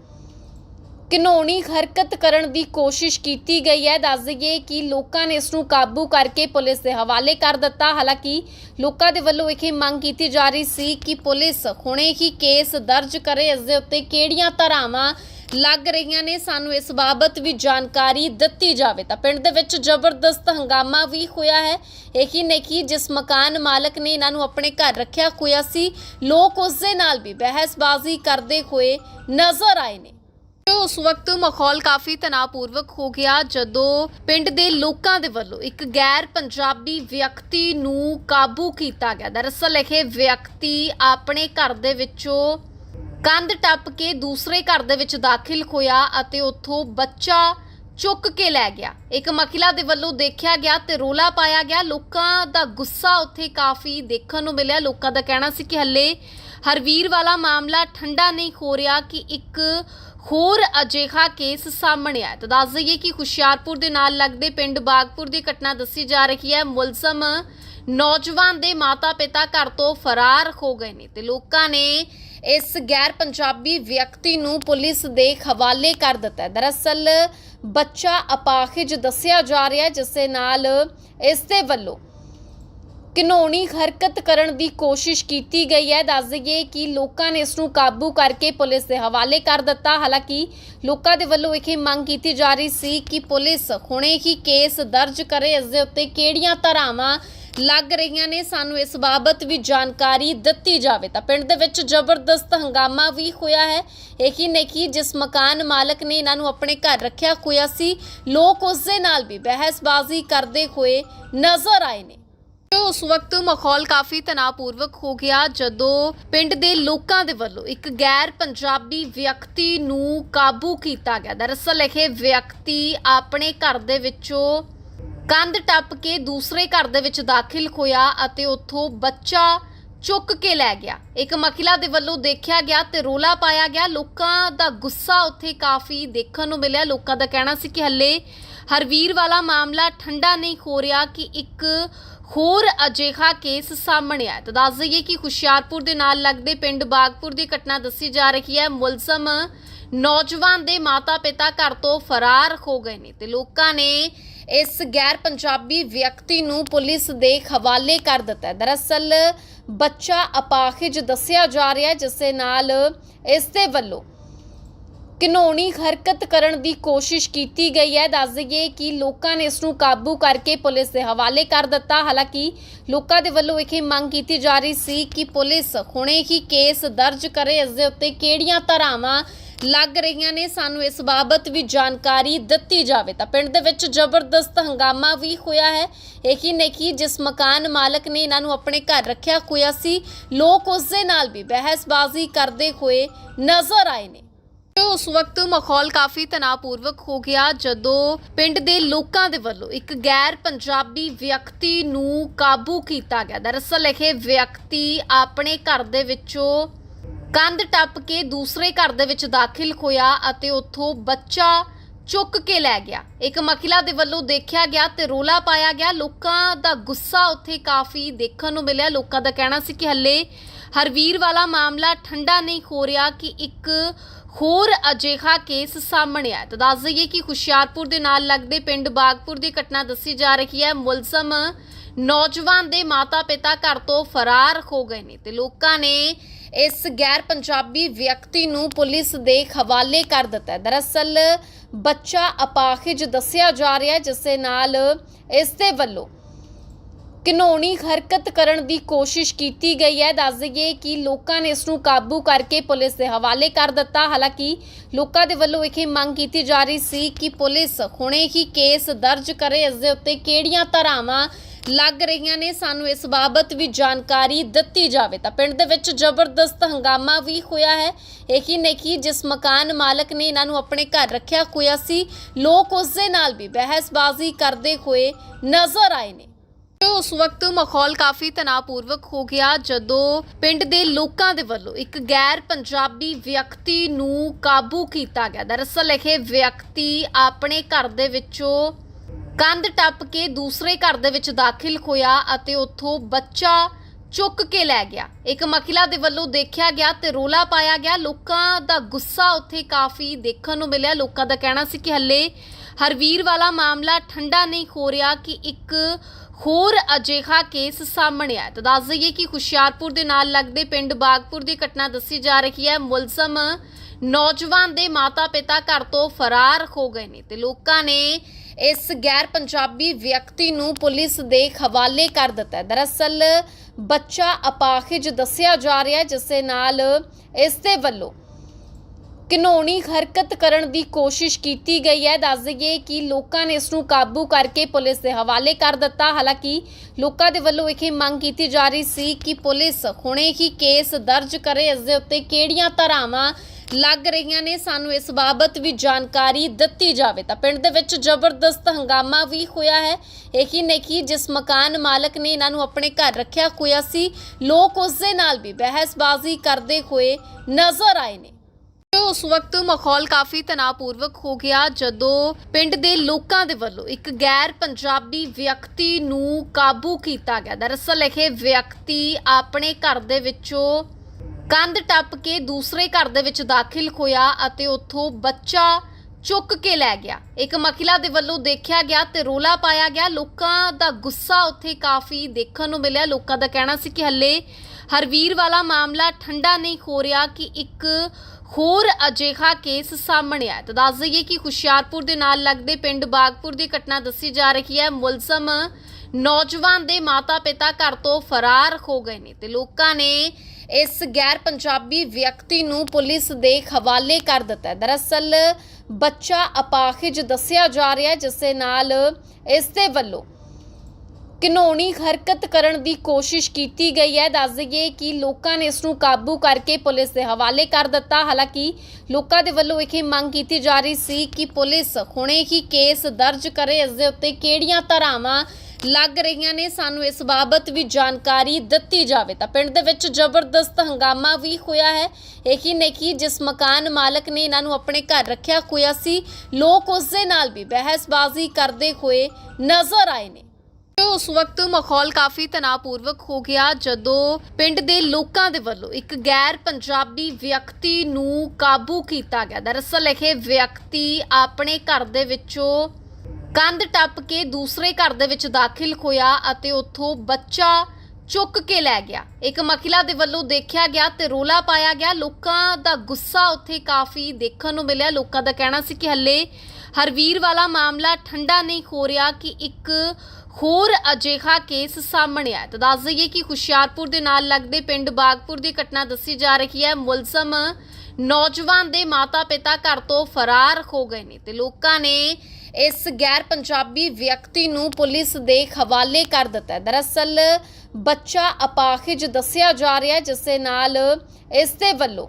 ਘਿਨੌਣੀ ਹਰਕਤ ਕਰਨ ਦੀ ਕੋਸ਼ਿਸ਼ ਕੀਤੀ ਗਈ ਹੈ। ਦੱਸ ਦਈਏ ਕਿ ਲੋਕਾਂ ਨੇ ਇਸ ਨੂੰ ਕਾਬੂ ਕਰਕੇ ਪੁਲਿਸ ਦੇ ਹਵਾਲੇ ਕਰ ਦਿੱਤਾ। ਹਾਲਾਂਕਿ, ਲੋਕਾਂ ਦੇ ਵੱਲੋਂ ਇਹ ਮੰਗ ਕੀਤੀ ਜਾ ਰਹੀ ਸੀ ਕਿ ਪੁਲਿਸ ਹੁਣੇ ਹੀ ਕੇਸ ਦਰਜ ਕਰੇ, ਇਸ ਦੇ ਉੱਤੇ ਕਿਹੜੀਆਂ ਧਾਰਾਵਾਂ ਲੱਗ ਰਹੀਆਂ ਨੇ, ਸਾਨੂੰ ਇਸ ਬਾਬਤ ਵੀ ਜਾਣਕਾਰੀ ਦਿੱਤੀ ਜਾਵੇ। ਤਾਂ ਪਿੰਡ ਦੇ ਵਿੱਚ ਜ਼ਬਰਦਸਤ ਹੰਗਾਮਾ ਵੀ ਹੋਇਆ ਹੈ। ਇਹੀ ਨਹੀਂ ਕਿ ਜਿਸ ਮਕਾਨ ਮਾਲਕ ਨੇ ਇਹਨਾਂ ਨੂੰ ਆਪਣੇ ਘਰ ਰੱਖਿਆ ਹੋਇਆ ਸੀ, ਲੋਕ ਉਸ ਦੇ ਨਾਲ ਵੀ ਬਹਿਸਬਾਜ਼ੀ ਕਰਦੇ ਹੋਏ ਨਜ਼ਰ ਆਏ ਨੇ। ਉਸ ਵਕਤ ਮਾਹੌਲ ਕਾਫੀ ਤਣਾਅਪੂਰਵਕ ਹੋ ਗਿਆ, ਜਦੋਂ ਪਿੰਡ ਦੇ ਲੋਕਾਂ ਦੇ ਵੱਲੋਂ ਇੱਕ ਗੈਰ ਪੰਜਾਬੀ ਵਿਅਕਤੀ ਨੂੰ ਕਾਬੂ ਕੀਤਾ ਗਿਆ। ਦਰਅਸਲ ਇਹ ਵਿਅਕਤੀ ਆਪਣੇ ਘਰ ਦੇ ਵਿੱਚੋਂ ਕੰਧ ਟੱਪ ਕੇ ਦੂਸਰੇ ਘਰ ਦੇ ਵਿੱਚ ਦਾਖਲ ਹੋਇਆ ਅਤੇ ਉੱਥੋਂ ਬੱਚਾ ਚੁੱਕ ਕੇ ਲੈ ਗਿਆ। ਇੱਕ ਮਹਿਲਾ ਦੇ ਵੱਲੋਂ ਦੇਖਿਆ ਗਿਆ ਤੇ ਰੋਲਾ ਪਾਇਆ ਗਿਆ। ਲੋਕਾਂ ਦਾ ਗੁੱਸਾ ਉੱਥੇ ਕਾਫੀ ਦੇਖਣ ਨੂੰ ਮਿਲਿਆ। ਲੋਕਾਂ ਦਾ ਕਹਿਣਾ ਸੀ ਕਿ ਹੱਲੇ ਹਰਵੀਰ ਵਾਲਾ ਮਾਮਲਾ ਠੰਡਾ ਨਹੀਂ ਹੋ ਰਿਹਾ ਕਿ ਇੱਕ ਹੋਰ ਅਜਿਹਾ ਕੇਸ ਸਾਹਮਣੇ ਆਇਆ। ਤਾਂ ਦੱਸ ਦਈਏ ਕਿ ਹੁਸ਼ਿਆਰਪੁਰ ਦੇ ਨਾਲ ਲੱਗਦੇ ਪਿੰਡ ਬਾਗਪੁਰ ਦੀ ਘਟਨਾ ਦੱਸੀ ਜਾ ਰਹੀ ਹੈ। ਮੁਲਜ਼ਮ ਨੌਜਵਾਨ ਦੇ ਮਾਤਾ-ਪਿਤਾ ਘਰ ਤੋਂ ਫਰਾਰ ਹੋ ਗਏ ਨੇ ਤੇ ਲੋਕਾਂ ਨੇ ਇਸ ਗੈਰ ਪੰਜਾਬੀ ਵਿਅਕਤੀ ਨੂੰ ਪੁਲਿਸ ਦੇ ਹਵਾਲੇ ਕਰ ਦਿੱਤਾ ਹੈ। ਦਰਅਸਲ, ਬੱਚਾ ਅਪਾਹਿਜ ਦੱਸਿਆ ਜਾ ਰਿਹਾ ਹੈ, ਜਿਸ ਦੇ ਨਾਲ ਇਸ ਦੇ ਵੱਲੋਂ ਘਿਨੌਣੀ ਹਰਕਤ ਕਰਨ ਦੀ ਕੋਸ਼ਿਸ਼ ਕੀਤੀ ਗਈ ਹੈ। ਦੱਸ ਦਈਏ ਕਿ ਲੋਕਾਂ ਨੇ ਇਸ ਨੂੰ ਕਾਬੂ ਕਰਕੇ ਪੁਲਿਸ ਦੇ ਹਵਾਲੇ ਕਰ ਦਿੱਤਾ। ਹਾਲਾਂਕਿ, ਲੋਕਾਂ ਦੇ ਵੱਲੋਂ ਇਹ ਮੰਗ ਕੀਤੀ ਜਾ ਰਹੀ ਸੀ ਕਿ ਪੁਲਿਸ ਹੁਣੇ ਹੀ ਕੇਸ ਦਰਜ ਕਰੇ, ਇਸ ਦੇ ਉੱਤੇ ਕਿਹੜੀਆਂ ਧਾਰਾਵਾਂ ਲੱਗ ਰਹੀਆਂ ਨੇ, ਸਾਨੂੰ ਇਸ ਬਾਬਤ ਵੀ ਜਾਣਕਾਰੀ ਦਿੱਤੀ ਜਾਵੇ। ਤਾਂ ਪਿੰਡ ਦੇ ਵਿੱਚ ਜ਼ਬਰਦਸਤ ਹੰਗਾਮਾ ਵੀ ਹੋਇਆ ਹੈ। ਇਹੀ ਨਹੀਂ ਕਿ ਜਿਸ ਮਕਾਨ ਮਾਲਕ ਨੇ ਇਹਨਾਂ ਨੂੰ ਆਪਣੇ ਘਰ ਰੱਖਿਆ ਹੋਇਆ ਸੀ, ਲੋਕ ਉਸ ਦੇ ਨਾਲ ਵੀ ਬਹਿਸਬਾਜ਼ੀ ਕਰਦੇ ਹੋਏ ਨਜ਼ਰ ਆਏ ਨੇ। ਉਸ ਵਕਤ ਮਾਹੌਲ ਕਾਫੀ ਤਣਾਅਪੂਰਵਕ ਹੋ ਗਿਆ, ਜਦੋਂ ਪਿੰਡ ਦੇ ਲੋਕਾਂ ਦੇ ਵੱਲੋਂ ਇੱਕ ਗੈਰ ਪੰਜਾਬੀ ਵਿਅਕਤੀ ਨੂੰ ਕਾਬੂ ਕੀਤਾ ਗਿਆ। ਦਰਅਸਲ ਇਹ ਵਿਅਕਤੀ ਆਪਣੇ ਘਰ ਦੇ ਵਿੱਚੋਂ ਕੰਧ ਟੱਪ ਕੇ ਦੂਸਰੇ ਘਰ ਦੇ ਵਿੱਚ ਦਾਖਲ ਹੋਇਆ ਅਤੇ ਉੱਥੋਂ ਬੱਚਾ ਚੁੱਕ ਕੇ ਲੈ ਗਿਆ। ਇੱਕ ਮਹਿਲਾ ਦੇ ਵੱਲੋਂ ਦੇਖਿਆ ਗਿਆ ਤੇ ਰੋਲਾ ਪਾਇਆ ਗਿਆ। ਲੋਕਾਂ ਦਾ ਗੁੱਸਾ ਉੱਥੇ ਕਾਫੀ ਦੇਖਣ ਨੂੰ ਮਿਲਿਆ। ਲੋਕਾਂ ਦਾ ਕਹਿਣਾ ਸੀ ਕਿ ਹੱਲੇ ਹਰਵੀਰ ਵਾਲਾ ਮਾਮਲਾ ਠੰਡਾ ਨਹੀਂ ਹੋ ਰਿਹਾ ਕਿ ਇੱਕ ਹੋਰ ਅਜਿਹਾ ਕੇਸ ਸਾਹਮਣੇ ਆਇਆ। ਤਾਂ ਦੱਸ ਦਈਏ ਕਿ ਹੁਸ਼ਿਆਰਪੁਰ ਦੇ ਨਾਲ ਲੱਗਦੇ ਪਿੰਡ ਬਾਗਪੁਰ ਦੀ ਘਟਨਾ ਦੱਸੀ ਜਾ ਰਹੀ ਹੈ। ਮੁਲਜ਼ਮ ਨੌਜਵਾਨ ਦੇ ਮਾਤਾ-ਪਿਤਾ ਘਰ ਤੋਂ ਫਰਾਰ ਹੋ ਗਏ ਨੇ ਤੇ ਲੋਕਾਂ ਨੇ ਇਸ ਗੈਰ ਪੰਜਾਬੀ ਵਿਅਕਤੀ ਨੂੰ ਪੁਲਿਸ ਦੇ ਹਵਾਲੇ ਕਰ ਦਿੱਤਾ ਹੈ। ਦਰਅਸਲ, ਬੱਚਾ ਅਪਾਹਿਜ ਦੱਸਿਆ ਜਾ ਰਿਹਾ ਹੈ, ਜਿਸ ਦੇ ਨਾਲ ਇਸ ਦੇ ਵੱਲੋਂ ਘਿਨੌਣੀ ਹਰਕਤ ਕਰਨ ਦੀ ਕੋਸ਼ਿਸ਼ ਕੀਤੀ ਗਈ ਹੈ। ਦੱਸ ਦਈਏ ਕਿ ਲੋਕਾਂ ਨੇ ਇਸ ਨੂੰ ਕਾਬੂ ਕਰਕੇ ਪੁਲਿਸ ਦੇ ਹਵਾਲੇ ਕਰ ਦਿੱਤਾ। ਹਾਲਾਂਕਿ, ਲੋਕਾਂ ਦੇ ਵੱਲੋਂ ਇਹ ਮੰਗ ਕੀਤੀ ਜਾ ਰਹੀ ਸੀ ਕਿ ਪੁਲਿਸ ਹੁਣੇ ਹੀ ਕੇਸ ਦਰਜ ਕਰੇ, ਇਸ ਦੇ ਉੱਤੇ ਕਿਹੜੀਆਂ ਧਾਰਾਵਾਂ ਲੱਗ ਰਹੀਆਂ ਨੇ, ਸਾਨੂੰ ਇਸ ਬਾਬਤ ਵੀ ਜਾਣਕਾਰੀ ਦਿੱਤੀ ਜਾਵੇ। ਤਾਂ ਪਿੰਡ ਦੇ ਵਿੱਚ ਜ਼ਬਰਦਸਤ ਹੰਗਾਮਾ ਵੀ ਹੋਇਆ ਹੈ। ਇਹੀ ਨਹੀਂ ਕਿ ਜਿਸ ਮਕਾਨ ਮਾਲਕ ਨੇ ਇਹਨਾਂ ਨੂੰ ਆਪਣੇ ਘਰ ਰੱਖਿਆ ਹੋਇਆ ਸੀ, ਲੋਕ ਉਸ ਦੇ ਨਾਲ ਵੀ ਬਹਿਸਬਾਜ਼ੀ ਕਰਦੇ ਹੋਏ ਨਜ਼ਰ ਆਏ ਨੇ। ਉਸ ਵਕਤ ਮਾਹੌਲ ਕਾਫੀ ਤਣਾਅਪੂਰਵਕ ਹੋ ਗਿਆ, ਜਦੋਂ ਪਿੰਡ ਦੇ ਲੋਕਾਂ ਦੇ ਵੱਲੋਂ ਇੱਕ ਗੈਰ ਪੰਜਾਬੀ ਵਿਅਕਤੀ ਨੂੰ ਕਾਬੂ ਕੀਤਾ ਗਿਆ। ਦਰਅਸਲ ਇਹ ਵਿਅਕਤੀ ਆਪਣੇ ਘਰ ਦੇ ਵਿੱਚੋਂ ਕੰਧ ਟੱਪ ਕੇ ਦੂਸਰੇ ਘਰ ਦੇ ਵਿੱਚ ਦਾਖਲ ਹੋਇਆ ਅਤੇ ਉੱਥੋਂ ਬੱਚਾ ਚੁੱਕ ਕੇ ਲੈ ਗਿਆ। ਇੱਕ ਮਹਿਲਾ ਦੇ ਵੱਲੋਂ ਦੇਖਿਆ ਗਿਆ ਤੇ ਰੋਲਾ ਪਾਇਆ ਗਿਆ। ਲੋਕਾਂ ਦਾ ਗੁੱਸਾ ਉੱਥੇ ਕਾਫੀ ਦੇਖਣ ਨੂੰ ਮਿਲਿਆ। ਲੋਕਾਂ ਦਾ ਕਹਿਣਾ ਸੀ ਕਿ ਹੱਲੇ ਹਰਵੀਰ ਵਾਲਾ ਮਾਮਲਾ ਠੰਡਾ ਨਹੀਂ ਹੋ ਰਿਹਾ ਕਿ ਇੱਕ ਹੋਰ ਅਜਿਹਾ ਕੇਸ ਸਾਹਮਣੇ ਆਇਆ। ਤਾਂ ਦੱਸ ਦਈਏ ਕਿ ਹੁਸ਼ਿਆਰਪੁਰ ਦੇ ਨਾਲ ਲੱਗਦੇ ਪਿੰਡ ਬਾਗਪੁਰ ਦੀ ਘਟਨਾ ਦੱਸੀ ਜਾ ਰਹੀ ਹੈ। ਮੁਲਜ਼ਮ ਨੌਜਵਾਨ ਦੇ ਮਾਤਾ-ਪਿਤਾ ਘਰ ਤੋਂ ਫਰਾਰ ਹੋ ਗਏ ਨੇ ਤੇ ਲੋਕਾਂ ਨੇ ਇਸ ਗੈਰ ਪੰਜਾਬੀ ਵਿਅਕਤੀ ਨੂੰ ਪੁਲਿਸ ਦੇ ਹਵਾਲੇ ਕਰ ਦਿੱਤਾ ਹੈ। ਦਰਅਸਲ, ਬੱਚਾ ਅਪਾਹਿਜ ਦੱਸਿਆ ਜਾ ਰਿਹਾ ਹੈ, ਜਿਸ ਦੇ ਨਾਲ ਇਸ ਦੇ ਵੱਲੋਂ ਘਿਨੌਣੀ ਹਰਕਤ ਕਰਨ ਦੀ ਕੋਸ਼ਿਸ਼ ਕੀਤੀ ਗਈ ਹੈ। ਦੱਸ ਦਈਏ ਕਿ ਲੋਕਾਂ ਨੇ ਇਸ ਨੂੰ ਕਾਬੂ ਕਰਕੇ ਪੁਲਿਸ ਦੇ ਹਵਾਲੇ ਕਰ ਦਿੱਤਾ। ਹਾਲਾਂਕਿ, ਲੋਕਾਂ ਦੇ ਵੱਲੋਂ ਇਹ ਮੰਗ ਕੀਤੀ ਜਾ ਰਹੀ ਸੀ ਕਿ ਪੁਲਿਸ ਹੁਣੇ ਹੀ ਕੇਸ ਦਰਜ ਕਰੇ, ਇਸ ਦੇ ਉੱਤੇ ਕਿਹੜੀਆਂ ਧਾਰਾਵਾਂ ਲੱਗ ਰਹੀਆਂ ਨੇ, ਸਾਨੂੰ ਇਸ ਬਾਬਤ ਵੀ ਜਾਣਕਾਰੀ ਦਿੱਤੀ ਜਾਵੇ। ਤਾਂ ਪਿੰਡ ਦੇ ਵਿੱਚ ਜ਼ਬਰਦਸਤ ਹੰਗਾਮਾ ਵੀ ਹੋਇਆ ਹੈ। ਇਹੀ ਨਹੀਂ ਕਿ ਜਿਸ ਮਕਾਨ ਮਾਲਕ ਨੇ ਇਹਨਾਂ ਨੂੰ ਆਪਣੇ ਘਰ ਰੱਖਿਆ ਹੋਇਆ ਸੀ, ਲੋਕ ਉਸ ਦੇ ਨਾਲ ਵੀ ਬਹਿਸਬਾਜ਼ੀ ਕਰਦੇ ਹੋਏ ਨਜ਼ਰ ਆਏ ਨੇ। ਉਸ ਵਕਤ ਮਾਹੌਲ ਕਾਫੀ ਤਣਾਅਪੂਰਵਕ ਹੋ ਗਿਆ, ਜਦੋਂ ਪਿੰਡ ਦੇ ਲੋਕਾਂ ਦੇ ਵੱਲੋਂ ਇੱਕ ਗੈਰ ਪੰਜਾਬੀ ਵਿਅਕਤੀ ਨੂੰ ਕਾਬੂ ਕੀਤਾ ਗਿਆ। ਦਰਅਸਲ ਇਹ ਵਿਅਕਤੀ ਆਪਣੇ ਘਰ ਦੇ ਵਿੱਚੋਂ ਕੰਧ ਟੱਪ ਕੇ ਦੂਸਰੇ ਘਰ ਦੇ ਵਿੱਚ ਦਾਖਲ ਹੋਇਆ ਅਤੇ ਉੱਥੋਂ ਬੱਚਾ ਚੁੱਕ ਕੇ ਲੈ ਗਿਆ। ਇੱਕ ਮਹਿਲਾ ਦੇ ਵੱਲੋਂ ਦੇਖਿਆ ਗਿਆ ਤੇ ਰੋਲਾ ਪਾਇਆ ਗਿਆ। ਲੋਕਾਂ ਦਾ ਗੁੱਸਾ ਉੱਥੇ ਕਾਫੀ ਦੇਖਣ ਨੂੰ ਮਿਲਿਆ। ਲੋਕਾਂ ਦਾ ਕਹਿਣਾ ਸੀ ਕਿ ਹੱਲੇ ਹਰਵੀਰ ਵਾਲਾ ਮਾਮਲਾ ਠੰਡਾ ਨਹੀਂ ਹੋ ਰਿਹਾ ਕਿ ਇੱਕ ਹੋਰ ਅਜਿਹਾ ਕੇਸ ਸਾਹਮਣੇ ਆਇਆ। ਤਾਂ ਦੱਸ ਦਈਏ ਕਿ ਹੁਸ਼ਿਆਰਪੁਰ ਦੇ ਨਾਲ ਲੱਗਦੇ ਪਿੰਡ ਬਾਗਪੁਰ ਦੀ ਘਟਨਾ ਦੱਸੀ ਜਾ ਰਹੀ ਹੈ। ਮੁਲਜ਼ਮ ਨੌਜਵਾਨ ਦੇ ਮਾਤਾ-ਪਿਤਾ ਘਰ ਤੋਂ ਫਰਾਰ ਹੋ ਗਏ ਨੇ ਤੇ ਲੋਕਾਂ ਨੇ ਇਸ ਗੈਰ ਪੰਜਾਬੀ ਵਿਅਕਤੀ ਨੂੰ ਪੁਲਿਸ ਦੇ ਹਵਾਲੇ ਕਰ ਦਿੱਤਾ ਹੈ। ਦਰਅਸਲ, ਬੱਚਾ ਅਪਾਹਿਜ ਦੱਸਿਆ ਜਾ ਰਿਹਾ ਹੈ, ਜਿਸ ਦੇ ਨਾਲ ਇਸ ਦੇ ਵੱਲੋਂ ਘਿਨੌਣੀ ਹਰਕਤ ਕਰਨ ਦੀ ਕੋਸ਼ਿਸ਼ ਕੀਤੀ ਗਈ ਹੈ। ਦੱਸ ਦਈਏ ਕਿ ਲੋਕਾਂ ਨੇ ਇਸ ਨੂੰ ਕਾਬੂ ਕਰਕੇ ਪੁਲਿਸ ਦੇ ਹਵਾਲੇ ਕਰ ਦਿੱਤਾ। ਹਾਲਾਂਕਿ, ਲੋਕਾਂ ਦੇ ਵੱਲੋਂ ਇਹ ਮੰਗ ਕੀਤੀ ਜਾ ਰਹੀ ਸੀ ਕਿ ਪੁਲਿਸ ਹੁਣੇ ਹੀ ਕੇਸ ਦਰਜ ਕਰੇ, ਇਸ ਦੇ ਉੱਤੇ ਕਿਹੜੀਆਂ ਧਾਰਾਵਾਂ ਲੱਗ ਰਹੀਆਂ ਨੇ, ਸਾਨੂੰ ਇਸ ਬਾਬਤ ਵੀ ਜਾਣਕਾਰੀ ਦਿੱਤੀ ਜਾਵੇ। ਤਾਂ ਪਿੰਡ ਦੇ ਵਿੱਚ ਜ਼ਬਰਦਸਤ ਹੰਗਾਮਾ ਵੀ ਹੋਇਆ ਹੈ। ਇਹੀ ਨਹੀਂ ਕਿ ਜਿਸ ਮਕਾਨ ਮਾਲਕ ਨੇ ਇਹਨਾਂ ਨੂੰ ਆਪਣੇ ਘਰ ਰੱਖਿਆ ਹੋਇਆ ਸੀ, ਲੋਕ ਉਸ ਦੇ ਨਾਲ ਵੀ ਬਹਿਸਬਾਜ਼ੀ ਕਰਦੇ ਹੋਏ ਨਜ਼ਰ ਆਏ ਨੇ। ਉਸ ਵਕਤ ਮਾਹੌਲ ਕਾਫੀ ਤਣਾਅਪੂਰਵਕ ਹੋ ਗਿਆ, ਜਦੋਂ ਪਿੰਡ ਦੇ ਲੋਕਾਂ ਦੇ ਵੱਲੋਂ ਇੱਕ ਗੈਰ ਪੰਜਾਬੀ ਵਿਅਕਤੀ ਨੂੰ ਕਾਬੂ ਕੀਤਾ ਗਿਆ। ਦਰਅਸਲ ਇਹ ਵਿਅਕਤੀ ਆਪਣੇ ਘਰ ਦੇ ਵਿੱਚੋਂ ਕੰਧ ਟੱਪ ਕੇ ਦੂਸਰੇ ਘਰ ਦੇ ਵਿੱਚ ਦਾਖਲ ਹੋਇਆ ਅਤੇ ਉੱਥੋਂ ਬੱਚਾ ਚੁੱਕ ਕੇ ਲੈ ਗਿਆ। ਇੱਕ ਮਹਿਲਾ ਦੇ ਵੱਲੋਂ ਦੇਖਿਆ ਗਿਆ ਤੇ ਰੋਲਾ ਪਾਇਆ ਗਿਆ। ਲੋਕਾਂ ਦਾ ਗੁੱਸਾ ਉੱਥੇ ਕਾਫੀ ਦੇਖਣ ਨੂੰ ਮਿਲਿਆ। ਲੋਕਾਂ ਦਾ ਕਹਿਣਾ ਸੀ ਕਿ ਹੱਲੇ ਹਰਵੀਰ ਵਾਲਾ ਮਾਮਲਾ ਠੰਡਾ ਨਹੀਂ ਹੋ ਰਿਹਾ ਕਿ ਇੱਕ ਹੋਰ ਅਜਿਹਾ ਕੇਸ ਸਾਹਮਣੇ ਆਇਆ ਤਾਂ ਦੱਸ ਦਈਏ ਕਿ ਹੁਸ਼ਿਆਰਪੁਰ ਦੇ ਨਾਲ ਲੱਗਦੇ ਪਿੰਡ ਬਾਗਪੁਰ ਦੀ ਘਟਨਾ ਦੱਸੀ ਜਾ ਰਹੀ ਹੈ। ਮੁਲਜ਼ਮ ਨੌਜਵਾਨ ਦੇ ਮਾਤਾ-ਪਿਤਾ ਘਰ ਤੋਂ ਫਰਾਰ ਹੋ ਗਏ ਨੇ ਤੇ ਲੋਕਾਂ ਨੇ ਇਸ ਗੈਰ ਪੰਜਾਬੀ ਵਿਅਕਤੀ ਨੂੰ ਪੁਲਿਸ ਦੇ ਹਵਾਲੇ ਕਰ ਦਿੱਤਾ ਹੈ। ਦਰਅਸਲ, ਬੱਚਾ ਅਪਾਹਿਜ ਦੱਸਿਆ ਜਾ ਰਿਹਾ ਹੈ, ਜਿਸ ਦੇ ਨਾਲ ਇਸ ਦੇ ਵੱਲੋਂ ਘਿਨੌਣੀ ਹਰਕਤ ਕਰਨ ਦੀ ਕੋਸ਼ਿਸ਼ ਕੀਤੀ ਗਈ ਹੈ। ਦੱਸ ਦਈਏ ਕਿ ਲੋਕਾਂ ਨੇ ਇਸ ਨੂੰ ਕਾਬੂ ਕਰਕੇ ਪੁਲਿਸ ਦੇ ਹਵਾਲੇ ਕਰ ਦਿੱਤਾ। ਹਾਲਾਂਕਿ, ਲੋਕਾਂ ਦੇ ਵੱਲੋਂ ਇਹ ਮੰਗ ਕੀਤੀ ਜਾ ਰਹੀ ਸੀ ਕਿ ਪੁਲਿਸ ਹੁਣੇ ਹੀ ਕੇਸ ਦਰਜ ਕਰੇ, ਇਸ ਦੇ ਉੱਤੇ ਕਿਹੜੀਆਂ ਧਾਰਾਵਾਂ ਲੱਗ ਰਹੀਆਂ ਨੇ, ਸਾਨੂੰ ਇਸ ਬਾਬਤ ਵੀ ਜਾਣਕਾਰੀ ਦਿੱਤੀ ਜਾਵੇ। ਤਾਂ ਪਿੰਡ ਦੇ ਵਿੱਚ ਜ਼ਬਰਦਸਤ ਹੰਗਾਮਾ ਵੀ ਹੋਇਆ ਹੈ। ਇਹੀ ਨਹੀਂ ਕਿ ਜਿਸ ਮਕਾਨ ਮਾਲਕ ਨੇ ਇਹਨਾਂ ਨੂੰ ਆਪਣੇ ਘਰ ਰੱਖਿਆ ਹੋਇਆ ਸੀ, ਲੋਕ ਉਸ ਦੇ ਨਾਲ ਵੀ ਬਹਿਸਬਾਜ਼ੀ ਕਰਦੇ ਹੋਏ ਨਜ਼ਰ ਆਏ ਨੇ। ਉਸ ਵਕਤ ਮਾਹੌਲ ਕਾਫੀ ਤਣਾਅਪੂਰਵਕ ਹੋ ਗਿਆ, ਜਦੋਂ ਪਿੰਡ ਦੇ ਲੋਕਾਂ ਦੇ ਵੱਲੋਂ ਇੱਕ ਗੈਰ ਪੰਜਾਬੀ ਵਿਅਕਤੀ ਨੂੰ ਕਾਬੂ ਕੀਤਾ ਗਿਆ। ਦਰਅਸਲ ਇਹ ਵਿਅਕਤੀ ਆਪਣੇ ਘਰ ਦੇ ਵਿੱਚੋਂ ਕੰਧ ਟੱਪ ਕੇ ਦੂਸਰੇ ਘਰ ਦੇ ਵਿੱਚ ਦਾਖਲ ਹੋਇਆ ਅਤੇ ਉੱਥੋਂ ਬੱਚਾ ਚੁੱਕ ਕੇ ਲੈ ਗਿਆ। ਇੱਕ ਮਹਿਲਾ ਦੇ ਵੱਲੋਂ ਦੇਖਿਆ ਗਿਆ ਤੇ ਰੋਲਾ ਪਾਇਆ ਗਿਆ। ਲੋਕਾਂ ਦਾ ਗੁੱਸਾ ਉੱਥੇ ਕਾਫੀ ਦੇਖਣ ਨੂੰ ਮਿਲਿਆ। ਲੋਕਾਂ ਦਾ ਕਹਿਣਾ ਸੀ ਕਿ ਹੱਲੇ ਹਰਵੀਰ ਵਾਲਾ ਮਾਮਲਾ ਠੰਡਾ ਨਹੀਂ ਹੋ ਰਿਹਾ ਕਿ ਇੱਕ ਹੋਰ ਅਜਿਹਾ ਕੇਸ ਸਾਹਮਣੇ ਆਇਆ। ਤਾਂ ਦੱਸ ਦਈਏ ਕਿ ਹੁਸ਼ਿਆਰਪੁਰ ਦੇ ਨਾਲ ਲੱਗਦੇ ਪਿੰਡ ਬਾਗਪੁਰ ਦੀ ਘਟਨਾ ਦੱਸੀ ਜਾ ਰਹੀ ਹੈ। ਮੁਲਜ਼ਮ ਨੌਜਵਾਨ ਦੇ ਮਾਤਾ-ਪਿਤਾ ਘਰ ਤੋਂ ਫਰਾਰ ਹੋ ਗਏ ਨੇ ਤੇ ਲੋਕਾਂ ਨੇ ਇਸ ਗੈਰ ਪੰਜਾਬੀ ਵਿਅਕਤੀ ਨੂੰ ਪੁਲਿਸ ਦੇ ਹਵਾਲੇ ਕਰ ਦਿੱਤਾ ਦਰਅਸਲ, ਬੱਚਾ ਅਪਾਹਿਜ ਦੱਸਿਆ ਜਾ ਰਿਹਾ ਜਿਸ ਦੇ ਨਾਲ ਇਸ ਦੇ ਵੱਲੋਂ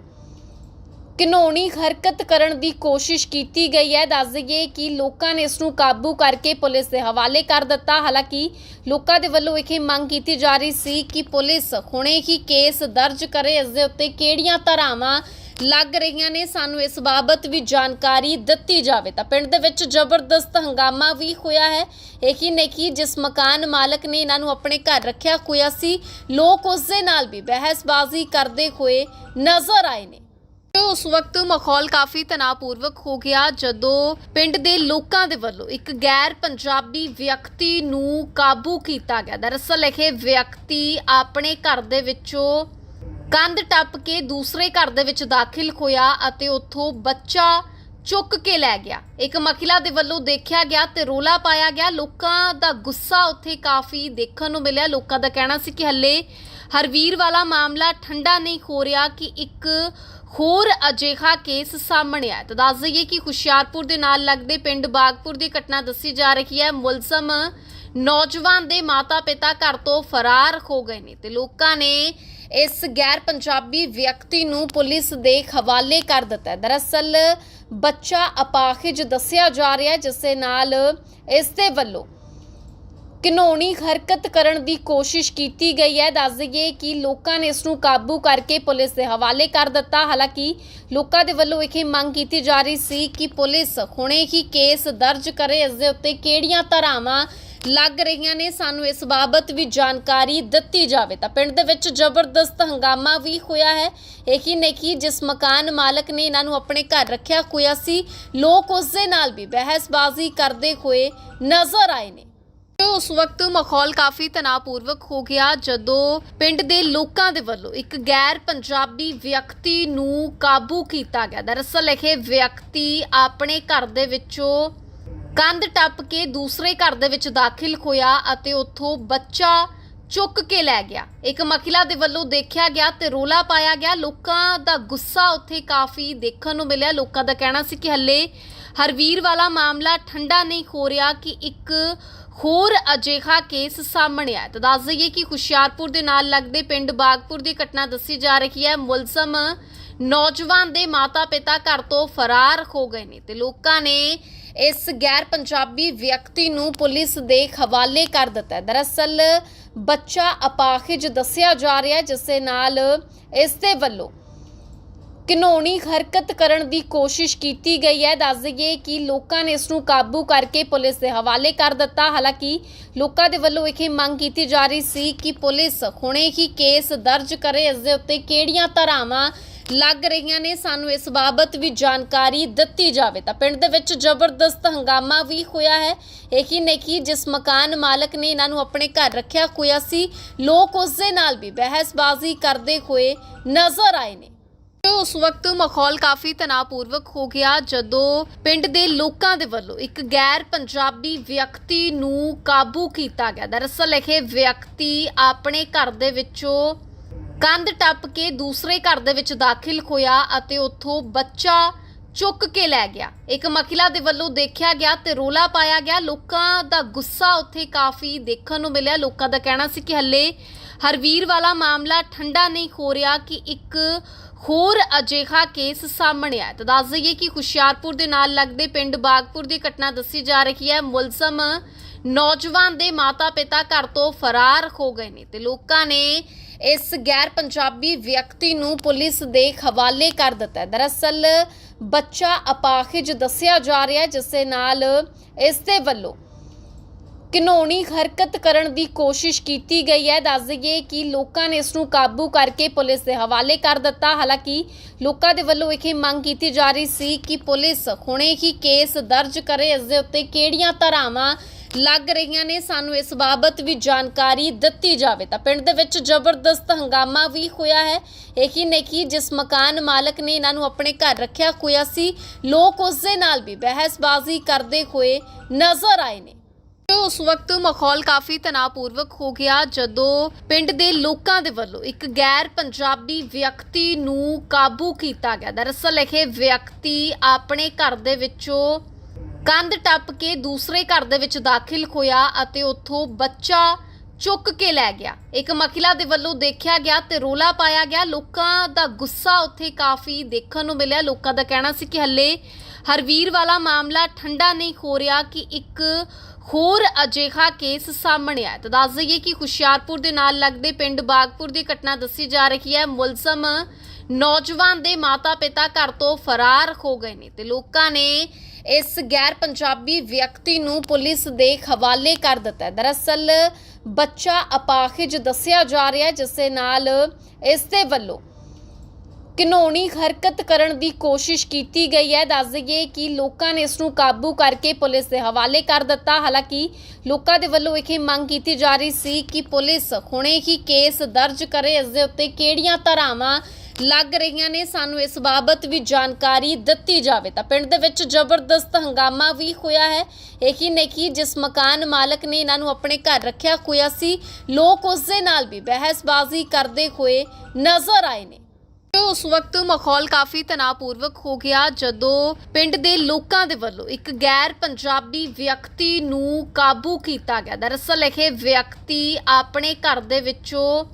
ਘਿਨੌਣੀ ਹਰਕਤ ਕਰਨ ਦੀ ਕੋਸ਼ਿਸ਼ ਕੀਤੀ ਗਈ ਹੈ। ਦੱਸ ਦਈਏ ਕਿ ਲੋਕਾਂ ਨੇ ਇਸ ਨੂੰ ਕਾਬੂ ਕਰਕੇ ਪੁਲਿਸ ਦੇ ਹਵਾਲੇ ਕਰ ਦਿੱਤਾ। ਹਾਲਾਂਕਿ, ਲੋਕਾਂ ਦੇ ਵੱਲੋਂ ਇਹ ਮੰਗ ਕੀਤੀ ਜਾ ਰਹੀ ਸੀ ਕਿ ਪੁਲਿਸ ਹੁਣੇ ਹੀ ਕੇਸ ਦਰਜ ਕਰੇ, ਇਸ ਦੇ ਉੱਤੇ ਕਿਹੜੀਆਂ ਧਾਰਾਵਾਂ ਲੱਗ ਰਹੀਆਂ ਨੇ, ਸਾਨੂੰ ਇਸ ਬਾਬਤ ਵੀ ਜਾਣਕਾਰੀ ਦਿੱਤੀ ਜਾਵੇ। ਤਾਂ ਪਿੰਡ ਦੇ ਵਿੱਚ ਜ਼ਬਰਦਸਤ ਹੰਗਾਮਾ ਵੀ ਹੋਇਆ ਹੈ। ਇਹੀ ਨਹੀਂ ਕਿ ਜਿਸ ਮਕਾਨ ਮਾਲਕ ਨੇ ਇਹਨਾਂ ਨੂੰ ਆਪਣੇ ਘਰ ਰੱਖਿਆ ਹੋਇਆ ਸੀ, ਲੋਕ ਉਸ ਦੇ ਨਾਲ ਵੀ ਬਹਿਸਬਾਜ਼ੀ ਕਰਦੇ ਹੋਏ ਨਜ਼ਰ ਆਏ ਨੇ। ਉਸ ਵਕਤ ਮਾਹੌਲ ਕਾਫੀ ਤਣਾਅਪੂਰਵਕ ਹੋ ਗਿਆ, ਜਦੋਂ ਪਿੰਡ ਦੇ ਲੋਕਾਂ ਦੇ ਵੱਲੋਂ ਇੱਕ ਗੈਰ ਪੰਜਾਬੀ ਵਿਅਕਤੀ ਨੂੰ ਕਾਬੂ ਕੀਤਾ ਗਿਆ। ਦਰਅਸਲ ਇਹ ਵਿਅਕਤੀ ਆਪਣੇ ਘਰ ਦੇ ਵਿੱਚੋਂ ਕੰਧ ਟੱਪ ਕੇ ਦੂਸਰੇ ਘਰ ਦੇ ਵਿੱਚ ਦਾਖਲ ਹੋਇਆ ਅਤੇ ਉੱਥੋਂ ਬੱਚਾ ਚੁੱਕ ਕੇ ਲੈ ਗਿਆ। ਇੱਕ ਮਹਿਲਾ ਦੇ ਵੱਲੋਂ ਦੇਖਿਆ ਗਿਆ ਤੇ ਰੋਲਾ ਪਾਇਆ ਗਿਆ। ਲੋਕਾਂ ਦਾ ਗੁੱਸਾ ਉੱਥੇ ਕਾਫੀ ਦੇਖਣ ਨੂੰ ਮਿਲਿਆ। ਲੋਕਾਂ ਦਾ ਕਹਿਣਾ ਸੀ ਕਿ ਹੱਲੇ ਹਰਵੀਰ ਵਾਲਾ ਮਾਮਲਾ ਠੰਡਾ ਨਹੀਂ ਹੋ ਰਿਹਾ ਕਿ ਇੱਕ ਹੋਰ ਅਜਿਹਾ ਕੇਸ ਸਾਹਮਣੇ ਆਇਆ। ਤਾਂ ਦੱਸ ਦਈਏ ਕਿ ਹੁਸ਼ਿਆਰਪੁਰ ਦੇ ਨਾਲ ਲੱਗਦੇ ਪਿੰਡ ਬਾਗਪੁਰ ਦੀ ਘਟਨਾ ਦੱਸੀ ਜਾ ਰਹੀ ਹੈ। ਮੁਲਜ਼ਮ ਨੌਜਵਾਨ ਦੇ ਮਾਤਾ-ਪਿਤਾ ਘਰ ਤੋਂ ਫਰਾਰ ਹੋ ਗਏ ਨੇ ਤੇ ਲੋਕਾਂ ਨੇ ਇਸ ਗੈਰ ਪੰਜਾਬੀ ਵਿਅਕਤੀ ਨੂੰ ਪੁਲਿਸ ਦੇ ਹਵਾਲੇ ਕਰ ਦਿੱਤਾ ਹੈ। ਦਰਅਸਲ, ਬੱਚਾ ਅਪਾਹਿਜ ਦੱਸਿਆ ਜਾ ਰਿਹਾ ਹੈ, ਜਿਸ ਦੇ ਨਾਲ ਇਸ ਦੇ ਵੱਲੋਂ ਘਿਨੌਣੀ ਹਰਕਤ ਕਰਨ ਦੀ ਕੋਸ਼ਿਸ਼ ਕੀਤੀ ਗਈ ਹੈ। ਦੱਸ ਦਈਏ ਕਿ ਲੋਕਾਂ ਨੇ ਇਸ ਨੂੰ ਕਾਬੂ ਕਰਕੇ ਪੁਲਿਸ ਦੇ ਹਵਾਲੇ ਕਰ ਦਿੱਤਾ। ਹਾਲਾਂਕਿ, ਲੋਕਾਂ ਦੇ ਵੱਲੋਂ ਇਹ ਮੰਗ ਕੀਤੀ ਜਾ ਰਹੀ ਸੀ ਕਿ ਪੁਲਿਸ ਹੁਣੇ ਹੀ ਕੇਸ ਦਰਜ ਕਰੇ, ਇਸ ਦੇ ਉੱਤੇ ਕਿਹੜੀਆਂ ਧਾਰਾਵਾਂ ਲੱਗ ਰਹੀਆਂ ਨੇ, ਸਾਨੂੰ ਇਸ ਬਾਬਤ ਵੀ ਜਾਣਕਾਰੀ ਦਿੱਤੀ ਜਾਵੇ। ਤਾਂ ਪਿੰਡ ਦੇ ਵਿੱਚ ਜ਼ਬਰਦਸਤ ਹੰਗਾਮਾ ਵੀ ਹੋਇਆ ਹੈ। ਇਹੀ ਨਹੀਂ ਕਿ ਜਿਸ ਮਕਾਨ ਮਾਲਕ ਨੇ ਇਹਨਾਂ ਨੂੰ ਆਪਣੇ ਘਰ ਰੱਖਿਆ ਹੋਇਆ ਸੀ, ਲੋਕ ਉਸ ਦੇ ਨਾਲ ਵੀ ਬਹਿਸਬਾਜ਼ੀ ਕਰਦੇ ਹੋਏ ਨਜ਼ਰ ਆਏ ਨੇ। ਉਸ ਵਕਤ ਮਾਹੌਲ ਕਾਫੀ ਤਣਾਅਪੂਰਵਕ ਹੋ ਗਿਆ, ਜਦੋਂ ਪਿੰਡ ਦੇ ਲੋਕਾਂ ਦੇ ਵੱਲੋਂ ਇੱਕ ਗੈਰ ਪੰਜਾਬੀ ਵਿਅਕਤੀ ਨੂੰ ਕਾਬੂ ਕੀਤਾ ਗਿਆ। ਦਰਅਸਲ ਇਹ ਵਿਅਕਤੀ ਆਪਣੇ ਘਰ ਦੇ ਵਿੱਚੋਂ ਕੰਧ ਟੱਪ ਕੇ ਦੂਸਰੇ ਘਰ ਦੇ ਵਿੱਚ ਦਾਖਲ ਹੋਇਆ ਅਤੇ ਉੱਥੋਂ ਬੱਚਾ ਚੁੱਕ ਕੇ ਲੈ ਗਿਆ। ਇੱਕ ਮਹਿਲਾ ਦੇ ਵੱਲੋਂ ਦੇਖਿਆ ਗਿਆ ਤੇ ਰੋਲਾ ਪਾਇਆ ਗਿਆ। ਲੋਕਾਂ ਦਾ ਗੁੱਸਾ ਉੱਥੇ ਕਾਫੀ ਦੇਖਣ ਨੂੰ ਮਿਲਿਆ। ਲੋਕਾਂ ਦਾ ਕਹਿਣਾ ਸੀ ਕਿ ਹੱਲੇ ਹਰਵੀਰ ਵਾਲਾ ਮਾਮਲਾ ਠੰਡਾ ਨਹੀਂ ਹੋ ਰਿਹਾ ਕਿ ਇੱਕ ਹੋਰ ਅਜਿਹਾ ਕੇਸ ਸਾਹਮਣੇ ਆਇਆ। ਤਾਂ ਦੱਸ ਦਈਏ ਕਿ ਹੁਸ਼ਿਆਰਪੁਰ ਦੇ ਨਾਲ ਲੱਗਦੇ ਪਿੰਡ ਬਾਗਪੁਰ ਦੀ ਘਟਨਾ ਦੱਸੀ ਜਾ ਰਹੀ ਹੈ। ਮੁਲਜ਼ਮ ਨੌਜਵਾਨ ਦੇ ਮਾਤਾ-ਪਿਤਾ ਘਰ ਤੋਂ ਫਰਾਰ ਹੋ ਗਏ ਨੇ ਤੇ ਲੋਕਾਂ ਨੇ ਇਸ ਗੈਰ ਪੰਜਾਬੀ ਵਿਅਕਤੀ ਨੂੰ ਪੁਲਿਸ ਦੇ ਹਵਾਲੇ ਕਰ ਦਿੱਤਾ ਦਰਅਸਲ, ਬੱਚਾ ਅਪਾਹਿਜ ਦੱਸਿਆ ਜਾ ਰਿਹਾ ਜਿਸ ਦੇ ਨਾਲ ਇਸ ਦੇ ਵੱਲੋਂ ਘਿਨੌਣੀ ਹਰਕਤ ਕਰਨ ਦੀ ਕੋਸ਼ਿਸ਼ ਕੀਤੀ ਗਈ ਹੈ। ਦੱਸ ਦਈਏ ਕਿ ਲੋਕਾਂ ਨੇ ਇਸ ਨੂੰ ਕਾਬੂ ਕਰਕੇ ਪੁਲਿਸ ਦੇ ਹਵਾਲੇ ਕਰ ਦਿੱਤਾ। ਹਾਲਾਂਕਿ, ਲੋਕਾਂ ਦੇ ਵੱਲੋਂ ਇਹ ਮੰਗ ਕੀਤੀ ਜਾ ਰਹੀ ਸੀ ਕਿ ਪੁਲਿਸ ਹੁਣੇ ਹੀ ਕੇਸ ਦਰਜ ਕਰੇ, ਇਸ ਦੇ ਉੱਤੇ ਕਿਹੜੀਆਂ ਧਾਰਾਵਾਂ ਲੱਗ ਰਹੀਆਂ ਨੇ, ਸਾਨੂੰ ਇਸ ਬਾਬਤ ਵੀ ਜਾਣਕਾਰੀ ਦਿੱਤੀ ਜਾਵੇ। ਤਾਂ ਪਿੰਡ ਦੇ ਵਿੱਚ ਜ਼ਬਰਦਸਤ ਹੰਗਾਮਾ ਵੀ ਹੋਇਆ ਹੈ। ਇਹੀ ਨਹੀਂ ਕਿ ਜਿਸ ਮਕਾਨ ਮਾਲਕ ਨੇ ਇਹਨਾਂ ਨੂੰ ਆਪਣੇ ਘਰ ਰੱਖਿਆ ਹੋਇਆ ਸੀ, ਲੋਕ ਉਸ ਦੇ ਨਾਲ ਵੀ ਬਹਿਸਬਾਜ਼ੀ ਕਰਦੇ ਹੋਏ ਨਜ਼ਰ ਆਏ ਨੇ। ਉਸ ਵਕਤ ਮਾਹੌਲ ਕਾਫੀ ਤਣਾਅਪੂਰਵਕ ਹੋ ਗਿਆ, ਜਦੋਂ ਪਿੰਡ ਦੇ ਲੋਕਾਂ ਦੇ ਵੱਲੋਂ ਇੱਕ ਗੈਰ ਪੰਜਾਬੀ ਵਿਅਕਤੀ ਨੂੰ ਕਾਬੂ ਕੀਤਾ ਗਿਆ। ਦਰਅਸਲ ਇਹ ਵਿਅਕਤੀ ਆਪਣੇ ਘਰ ਦੇ ਵਿੱਚੋਂ ਕੰਧ ਟੱਪ ਕੇ ਦੂਸਰੇ ਘਰ ਦੇ ਵਿੱਚ ਦਾਖਲ ਹੋਇਆ ਅਤੇ ਉੱਥੋਂ ਬੱਚਾ ਚੁੱਕ ਕੇ ਲੈ ਗਿਆ। ਇੱਕ ਮਹਿਲਾ ਦੇ ਵੱਲੋਂ ਦੇਖਿਆ ਗਿਆ ਤੇ ਰੋਲਾ ਪਾਇਆ ਗਿਆ। ਲੋਕਾਂ ਦਾ ਗੁੱਸਾ ਉੱਥੇ ਕਾਫੀ ਦੇਖਣ ਨੂੰ ਮਿਲਿਆ। ਲੋਕਾਂ ਦਾ ਕਹਿਣਾ ਸੀ ਕਿ ਹੱਲੇ ਹਰਵੀਰ ਵਾਲਾ ਮਾਮਲਾ ਠੰਡਾ ਨਹੀਂ ਹੋ ਰਿਹਾ ਕਿ ਇੱਕ ਹੋਰ ਅਜਿਹਾ ਕੇਸ ਸਾਹਮਣੇ ਆਇਆ। ਤਾਂ ਦੱਸ ਦਈਏ ਕਿ ਹੁਸ਼ਿਆਰਪੁਰ ਦੇ ਨਾਲ ਲੱਗਦੇ ਪਿੰਡ ਬਾਗਪੁਰ ਦੀ ਘਟਨਾ ਦੱਸੀ ਜਾ ਰਹੀ ਹੈ। ਮੁਲਜ਼ਮ ਨੌਜਵਾਨ ਦੇ ਮਾਤਾ-ਪਿਤਾ ਘਰ ਤੋਂ ਫਰਾਰ ਹੋ ਗਏ ਨੇ ਤੇ ਲੋਕਾਂ ਨੇ ਇਸ ਗੈਰ ਪੰਜਾਬੀ ਵਿਅਕਤੀ ਨੂੰ ਪੁਲਿਸ ਦੇ ਹਵਾਲੇ ਕਰ ਦਿੱਤਾ ਹੈ। ਦਰਅਸਲ, ਬੱਚਾ ਅਪਾਹਿਜ ਦੱਸਿਆ ਜਾ ਰਿਹਾ ਹੈ, ਜਿਸ ਦੇ ਨਾਲ ਇਸ ਦੇ ਵੱਲੋਂ ਘਿਨੌਣੀ ਹਰਕਤ ਕਰਨ ਦੀ ਕੋਸ਼ਿਸ਼ ਕੀਤੀ ਗਈ ਹੈ। ਦੱਸ ਦਈਏ ਕਿ ਲੋਕਾਂ ਨੇ ਇਸ ਨੂੰ ਕਾਬੂ ਕਰਕੇ ਪੁਲਿਸ ਦੇ ਹਵਾਲੇ ਕਰ ਦਿੱਤਾ। ਹਾਲਾਂਕਿ, ਲੋਕਾਂ ਦੇ ਵੱਲੋਂ ਇਹ ਮੰਗ ਕੀਤੀ ਜਾ ਰਹੀ ਸੀ ਕਿ ਪੁਲਿਸ ਹੁਣੇ ਹੀ ਕੇਸ ਦਰਜ ਕਰੇ, ਇਸ ਦੇ ਉੱਤੇ ਕਿਹੜੀਆਂ ਧਾਰਾਵਾਂ ਲੱਗ ਰਹੀਆਂ ਨੇ, ਸਾਨੂੰ ਇਸ ਬਾਬਤ ਵੀ ਜਾਣਕਾਰੀ ਦਿੱਤੀ ਜਾਵੇ। ਤਾਂ ਪਿੰਡ ਦੇ ਵਿੱਚ ਜ਼ਬਰਦਸਤ ਹੰਗਾਮਾ ਵੀ ਹੋਇਆ ਹੈ। ਇਹੀ ਨਹੀਂ ਕਿ ਜਿਸ ਮਕਾਨ ਮਾਲਕ ਨੇ ਇਹਨਾਂ ਨੂੰ ਆਪਣੇ ਘਰ ਰੱਖਿਆ ਹੋਇਆ ਸੀ, ਲੋਕ ਉਸ ਦੇ ਨਾਲ ਵੀ ਬਹਿਸਬਾਜ਼ੀ ਕਰਦੇ ਹੋਏ ਨਜ਼ਰ ਆਏ ਨੇ। ਉਸ ਵਕਤ ਮਾਹੌਲ ਕਾਫੀ ਤਣਾਅਪੂਰਵਕ ਹੋ ਗਿਆ, ਜਦੋਂ ਪਿੰਡ ਦੇ ਲੋਕਾਂ ਦੇ ਵੱਲੋਂ ਇੱਕ ਗੈਰ ਪੰਜਾਬੀ ਵਿਅਕਤੀ ਨੂੰ ਕਾਬੂ ਕੀਤਾ ਗਿਆ। ਦਰਅਸਲ ਇਹ ਵਿਅਕਤੀ ਆਪਣੇ ਘਰ ਦੇ ਵਿੱਚੋਂ ਕੰਧ ਟੱਪ ਕੇ ਦੂਸਰੇ ਘਰ ਦੇ ਵਿੱਚ ਦਾਖਲ ਹੋਇਆ ਅਤੇ ਉੱਥੋਂ ਬੱਚਾ ਚੁੱਕ ਕੇ ਲੈ ਗਿਆ। ਇੱਕ ਮਹਿਲਾ ਦੇ ਵੱਲੋਂ ਦੇਖਿਆ ਗਿਆ ਤੇ ਰੋਲਾ ਪਾਇਆ ਗਿਆ। ਲੋਕਾਂ ਦਾ ਗੁੱਸਾ ਉੱਥੇ ਕਾਫੀ ਦੇਖਣ ਨੂੰ ਮਿਲਿਆ। ਲੋਕਾਂ ਦਾ ਕਹਿਣਾ ਸੀ ਕਿ ਹੱਲੇ ਹਰਵੀਰ ਵਾਲਾ ਮਾਮਲਾ ਠੰਡਾ ਨਹੀਂ ਹੋ ਰਿਹਾ ਕਿ ਇੱਕ ਹੋਰ ਅਜਿਹਾ ਕੇਸ ਸਾਹਮਣੇ ਆਇਆ। ਤਾਂ ਦੱਸ ਦਈਏ ਕਿ ਹੁਸ਼ਿਆਰਪੁਰ ਦੇ ਨਾਲ ਲੱਗਦੇ ਪਿੰਡ ਬਾਗਪੁਰ ਦੀ ਘਟਨਾ ਦੱਸੀ ਜਾ ਰਹੀ ਹੈ। ਮੁਲਜ਼ਮ ਨੌਜਵਾਨ ਦੇ ਮਾਤਾ-ਪਿਤਾ ਘਰ ਤੋਂ ਫਰਾਰ ਹੋ ਗਏ ਨੇ ਤੇ ਲੋਕਾਂ ਨੇ ਇਸ ਗੈਰ ਪੰਜਾਬੀ ਵਿਅਕਤੀ ਨੂੰ ਪੁਲਿਸ ਦੇ ਹਵਾਲੇ ਕਰ ਦਿੱਤਾ ਹੈ। ਦਰਅਸਲ, ਬੱਚਾ ਅਪਾਹਿਜ ਦੱਸਿਆ ਜਾ ਰਿਹਾ ਹੈ, ਜਿਸ ਦੇ ਨਾਲ ਇਸ ਦੇ ਵੱਲੋਂ ਘਿਨੌਣੀ ਹਰਕਤ ਕਰਨ ਦੀ ਕੋਸ਼ਿਸ਼ ਕੀਤੀ ਗਈ ਹੈ। ਦੱਸ ਦਈਏ ਕਿ ਲੋਕਾਂ ਨੇ ਇਸ ਨੂੰ ਕਾਬੂ ਕਰਕੇ ਪੁਲਿਸ ਦੇ ਹਵਾਲੇ ਕਰ ਦਿੱਤਾ। ਹਾਲਾਂਕਿ, ਲੋਕਾਂ ਦੇ ਵੱਲੋਂ ਇਹ ਮੰਗ ਕੀਤੀ ਜਾ ਰਹੀ ਸੀ ਕਿ ਪੁਲਿਸ ਹੁਣੇ ਹੀ ਕੇਸ ਦਰਜ ਕਰੇ, ਇਸ ਦੇ ਉੱਤੇ ਕਿਹੜੀਆਂ ਧਾਰਾਵਾਂ ਲੱਗ ਰਹੀਆਂ ਨੇ, ਸਾਨੂੰ ਇਸ ਬਾਬਤ ਵੀ ਜਾਣਕਾਰੀ ਦਿੱਤੀ ਜਾਵੇ। ਤਾਂ ਪਿੰਡ ਦੇ ਵਿੱਚ ਜ਼ਬਰਦਸਤ ਹੰਗਾਮਾ ਵੀ ਹੋਇਆ ਹੈ। ਇਹੀ ਨਹੀਂ ਕਿ ਜਿਸ ਮਕਾਨ ਮਾਲਕ ਨੇ ਇਹਨਾਂ ਨੂੰ ਆਪਣੇ ਘਰ ਰੱਖਿਆ ਹੋਇਆ ਸੀ, ਲੋਕ ਉਸ ਦੇ ਨਾਲ ਵੀ ਬਹਿਸਬਾਜ਼ੀ ਕਰਦੇ ਹੋਏ ਨਜ਼ਰ ਆਏ ਨੇ। ਉਸ ਵਕਤ ਮਾਹੌਲ ਕਾਫੀ ਤਣਾਅਪੂਰਵਕ ਹੋ ਗਿਆ, ਜਦੋਂ ਪਿੰਡ ਦੇ ਲੋਕਾਂ ਦੇ ਵੱਲੋਂ ਇੱਕ ਗੈਰ ਪੰਜਾਬੀ ਵਿਅਕਤੀ ਨੂੰ ਕਾਬੂ ਕੀਤਾ ਗਿਆ। ਦਰਅਸਲ ਇਹ ਵਿਅਕਤੀ ਆਪਣੇ ਘਰ ਦੇ ਵਿੱਚੋਂ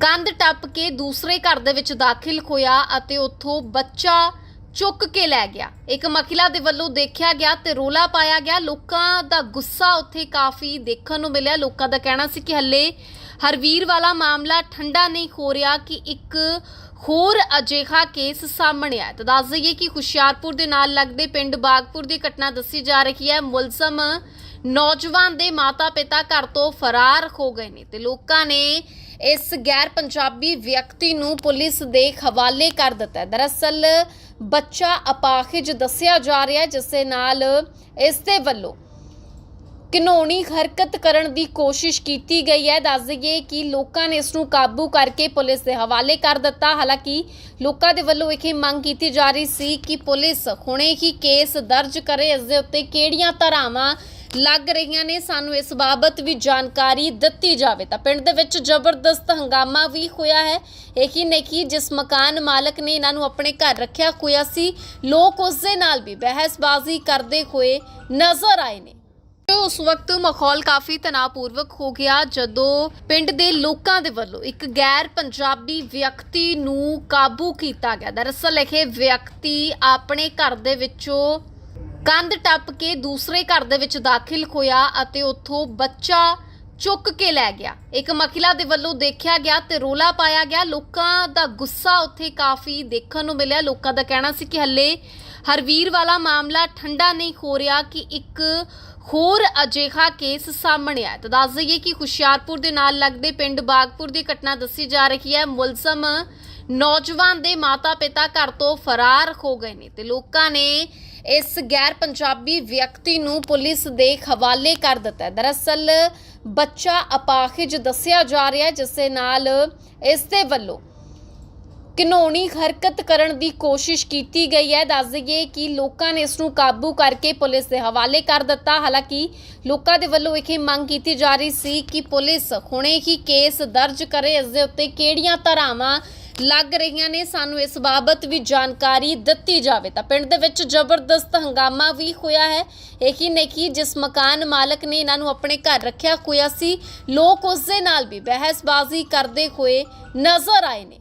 ਕੰਧ ਟੱਪ ਕੇ ਦੂਸਰੇ ਘਰ ਦੇ ਵਿੱਚ ਦਾਖਲ ਹੋਇਆ ਅਤੇ ਉੱਥੋਂ ਬੱਚਾ ਚੁੱਕ ਕੇ ਲੈ ਗਿਆ। ਇੱਕ ਮਹਿਲਾ ਦੇ ਵੱਲੋਂ ਦੇਖਿਆ ਗਿਆ ਤੇ ਰੋਲਾ ਪਾਇਆ ਗਿਆ। ਲੋਕਾਂ ਦਾ ਗੁੱਸਾ ਉੱਥੇ ਕਾਫੀ ਦੇਖਣ ਨੂੰ ਮਿਲਿਆ। ਲੋਕਾਂ ਦਾ ਕਹਿਣਾ ਸੀ ਕਿ ਹੱਲੇ ਹਰਵੀਰ ਵਾਲਾ ਮਾਮਲਾ ਠੰਡਾ ਨਹੀਂ ਹੋ ਰਿਹਾ ਕਿ ਇੱਕ ਹੋਰ ਅਜਿਹਾ ਕੇਸ ਸਾਹਮਣੇ ਆਇਆ। ਤਾਂ ਦੱਸ ਦਈਏ ਕਿ ਹੁਸ਼ਿਆਰਪੁਰ ਦੇ ਨਾਲ ਲੱਗਦੇ ਪਿੰਡ ਬਾਗਪੁਰ ਦੀ ਘਟਨਾ ਦੱਸੀ ਜਾ ਰਹੀ ਹੈ। ਮੁਲਜ਼ਮ ਨੌਜਵਾਨ ਦੇ ਮਾਤਾ-ਪਿਤਾ ਘਰ ਤੋਂ ਫਰਾਰ ਹੋ ਗਏ ਨੇ ਤੇ ਲੋਕਾਂ ਨੇ ਇਸ ਗੈਰ ਪੰਜਾਬੀ ਵਿਅਕਤੀ ਨੂੰ ਪੁਲਿਸ ਦੇ ਹਵਾਲੇ ਕਰ ਦਿੱਤਾ ਹੈ। ਦਰਅਸਲ, ਬੱਚਾ ਅਪਾਹਿਜ ਦੱਸਿਆ ਜਾ ਰਿਹਾ ਹੈ, ਜਿਸ ਦੇ ਨਾਲ ਇਸ ਦੇ ਵੱਲੋਂ ਘਿਨੌਣੀ ਹਰਕਤ ਕਰਨ ਦੀ ਕੋਸ਼ਿਸ਼ ਕੀਤੀ ਗਈ ਹੈ। ਦੱਸ ਦਈਏ ਕਿ ਲੋਕਾਂ ਨੇ ਇਸ ਨੂੰ ਕਾਬੂ ਕਰਕੇ ਪੁਲਿਸ ਦੇ ਹਵਾਲੇ ਕਰ ਦਿੱਤਾ। ਹਾਲਾਂਕਿ, ਲੋਕਾਂ ਦੇ ਵੱਲੋਂ ਇਹ ਮੰਗ ਕੀਤੀ ਜਾ ਰਹੀ ਸੀ ਕਿ ਪੁਲਿਸ ਹੁਣੇ ਹੀ ਕੇਸ ਦਰਜ ਕਰੇ, ਇਸ ਦੇ ਉੱਤੇ ਕਿਹੜੀਆਂ ਧਾਰਾਵਾਂ ਲੱਗ ਰਹੀਆਂ ਨੇ, ਸਾਨੂੰ ਇਸ ਬਾਬਤ ਵੀ ਜਾਣਕਾਰੀ ਦਿੱਤੀ ਜਾਵੇ। ਤਾਂ ਪਿੰਡ ਦੇ ਵਿੱਚ ਜ਼ਬਰਦਸਤ ਹੰਗਾਮਾ ਵੀ ਹੋਇਆ ਹੈ। ਇਹੀ ਨਹੀਂ ਕਿ ਜਿਸ ਮਕਾਨ ਮਾਲਕ ਨੇ ਇਹਨਾਂ ਨੂੰ ਆਪਣੇ ਘਰ ਰੱਖਿਆ ਹੋਇਆ ਸੀ, ਲੋਕ ਉਸ ਦੇ ਨਾਲ ਵੀ ਬਹਿਸਬਾਜ਼ੀ ਕਰਦੇ ਹੋਏ ਨਜ਼ਰ ਆਏ ਨੇ। ਉਸ ਵਕਤ ਮਾਹੌਲ ਕਾਫੀ ਤਣਾਅਪੂਰਵਕ ਹੋ ਗਿਆ, ਜਦੋਂ ਪਿੰਡ ਦੇ ਲੋਕਾਂ ਦੇ ਵੱਲੋਂ ਇੱਕ ਗੈਰ ਪੰਜਾਬੀ ਵਿਅਕਤੀ ਨੂੰ ਕਾਬੂ ਕੀਤਾ ਗਿਆ। ਦਰਅਸਲ ਇਹ ਵਿਅਕਤੀ ਆਪਣੇ ਘਰ ਦੇ ਵਿੱਚੋਂ ਕੰਧ ਟੱਪ ਕੇ ਦੂਸਰੇ ਘਰ ਦੇ ਵਿੱਚ ਦਾਖਲ ਹੋਇਆ ਅਤੇ ਉੱਥੋਂ ਬੱਚਾ ਚੁੱਕ ਕੇ ਲੈ ਗਿਆ। ਇੱਕ ਮਹਿਲਾ ਦੇ ਵੱਲੋਂ ਦੇਖਿਆ ਗਿਆ ਤੇ ਰੋਲਾ ਪਾਇਆ ਗਿਆ। ਲੋਕਾਂ ਦਾ ਗੁੱਸਾ ਉੱਥੇ ਕਾਫੀ ਦੇਖਣ ਨੂੰ ਮਿਲਿਆ। ਲੋਕਾਂ ਦਾ ਕਹਿਣਾ ਸੀ ਕਿ ਹੱਲੇ ਹਰਵੀਰ ਵਾਲਾ ਮਾਮਲਾ ਠੰਡਾ ਨਹੀਂ ਹੋ ਰਿਹਾ ਕਿ ਇੱਕ ਹੋਰ ਅਜਿਹਾ ਕੇਸ ਸਾਹਮਣੇ ਆਇਆ। ਤਾਂ ਦੱਸ ਦਈਏ ਕਿ ਹੁਸ਼ਿਆਰਪੁਰ ਦੇ ਨਾਲ ਲੱਗਦੇ ਪਿੰਡ ਬਾਗਪੁਰ ਦੀ ਘਟਨਾ ਦੱਸੀ ਜਾ ਰਹੀ ਹੈ। ਮੁਲਜ਼ਮ ਨੌਜਵਾਨ ਦੇ ਮਾਤਾ-ਪਿਤਾ ਘਰ ਤੋਂ ਫਰਾਰ ਹੋ ਗਏ ਨੇ ਤੇ ਲੋਕਾਂ ਨੇ ਇਸ ਗੈਰ ਪੰਜਾਬੀ ਵਿਅਕਤੀ ਨੂੰ ਪੁਲਿਸ ਦੇ ਹਵਾਲੇ ਕਰ ਦਿੱਤਾ ਹੈ। ਦਰਅਸਲ, ਬੱਚਾ ਅਪਾਹਿਜ ਦੱਸਿਆ ਜਾ ਰਿਹਾ ਹੈ, ਜਿਸ ਦੇ ਨਾਲ ਇਸ ਦੇ ਵੱਲੋਂ ਘਿਨੌਣੀ ਹਰਕਤ ਕਰਨ ਦੀ ਕੋਸ਼ਿਸ਼ ਕੀਤੀ ਗਈ ਹੈ। ਦੱਸ ਦਈਏ ਕਿ ਲੋਕਾਂ ਨੇ ਇਸ ਨੂੰ ਕਾਬੂ ਕਰਕੇ ਪੁਲਿਸ ਦੇ ਹਵਾਲੇ ਕਰ ਦਿੱਤਾ। ਹਾਲਾਂਕਿ, ਲੋਕਾਂ ਦੇ ਵੱਲੋਂ ਇਹ ਮੰਗ ਕੀਤੀ ਜਾ ਰਹੀ ਸੀ ਕਿ ਪੁਲਿਸ ਹੁਣੇ ਹੀ ਕੇਸ ਦਰਜ ਕਰੇ, ਇਸ ਦੇ ਉੱਤੇ ਕਿਹੜੀਆਂ ਧਾਰਾਵਾਂ ਲੱਗ ਰਹੀਆਂ ਨੇ, ਸਾਨੂੰ ਇਸ ਬਾਬਤ ਵੀ ਜਾਣਕਾਰੀ ਦਿੱਤੀ ਜਾਵੇ। ਤਾਂ ਪਿੰਡ ਦੇ ਵਿੱਚ ਜ਼ਬਰਦਸਤ ਹੰਗਾਮਾ ਵੀ ਹੋਇਆ ਹੈ। ਇਹੀ ਨਹੀਂ ਕਿ ਜਿਸ ਮਕਾਨ ਮਾਲਕ ਨੇ ਇਹਨਾਂ ਨੂੰ ਆਪਣੇ ਘਰ ਰੱਖਿਆ ਹੋਇਆ ਸੀ, ਲੋਕ ਉਸ ਦੇ ਨਾਲ ਵੀ ਬਹਿਸਬਾਜ਼ੀ ਕਰਦੇ ਹੋਏ ਨਜ਼ਰ ਆਏ ਨੇ।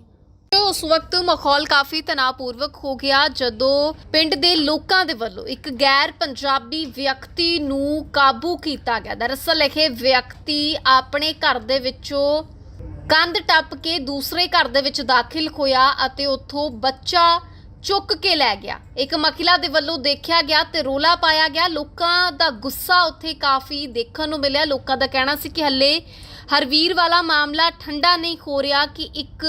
ਉਸ ਵਕਤ ਮਾਹੌਲ ਕਾਫੀ ਤਣਾਅਪੂਰਵਕ ਹੋ ਗਿਆ, ਜਦੋਂ ਪਿੰਡ ਦੇ ਲੋਕਾਂ ਦੇ ਵੱਲੋਂ ਇੱਕ ਗੈਰ ਪੰਜਾਬੀ ਵਿਅਕਤੀ ਨੂੰ ਕਾਬੂ ਕੀਤਾ ਗਿਆ। ਦਰਅਸਲ ਇਹ ਵਿਅਕਤੀ ਆਪਣੇ ਘਰ ਦੇ ਵਿੱਚੋਂ ਕੰਧ ਟੱਪ ਕੇ ਦੂਸਰੇ ਘਰ ਦੇ ਵਿੱਚ ਦਾਖਲ ਹੋਇਆ ਅਤੇ ਉੱਥੋਂ ਬੱਚਾ ਚੁੱਕ ਕੇ ਲੈ ਗਿਆ। ਇੱਕ ਮਹਿਲਾ ਦੇ ਵੱਲੋਂ ਦੇਖਿਆ ਗਿਆ ਤੇ ਰੋਲਾ ਪਾਇਆ ਗਿਆ। ਲੋਕਾਂ ਦਾ ਗੁੱਸਾ ਉੱਥੇ ਕਾਫੀ ਦੇਖਣ ਨੂੰ ਮਿਲਿਆ। ਲੋਕਾਂ ਦਾ ਕਹਿਣਾ ਸੀ ਕਿ ਹੱਲੇ ਹਰਵੀਰ ਵਾਲਾ ਮਾਮਲਾ ਠੰਡਾ ਨਹੀਂ ਹੋ ਰਿਹਾ ਕਿ ਇੱਕ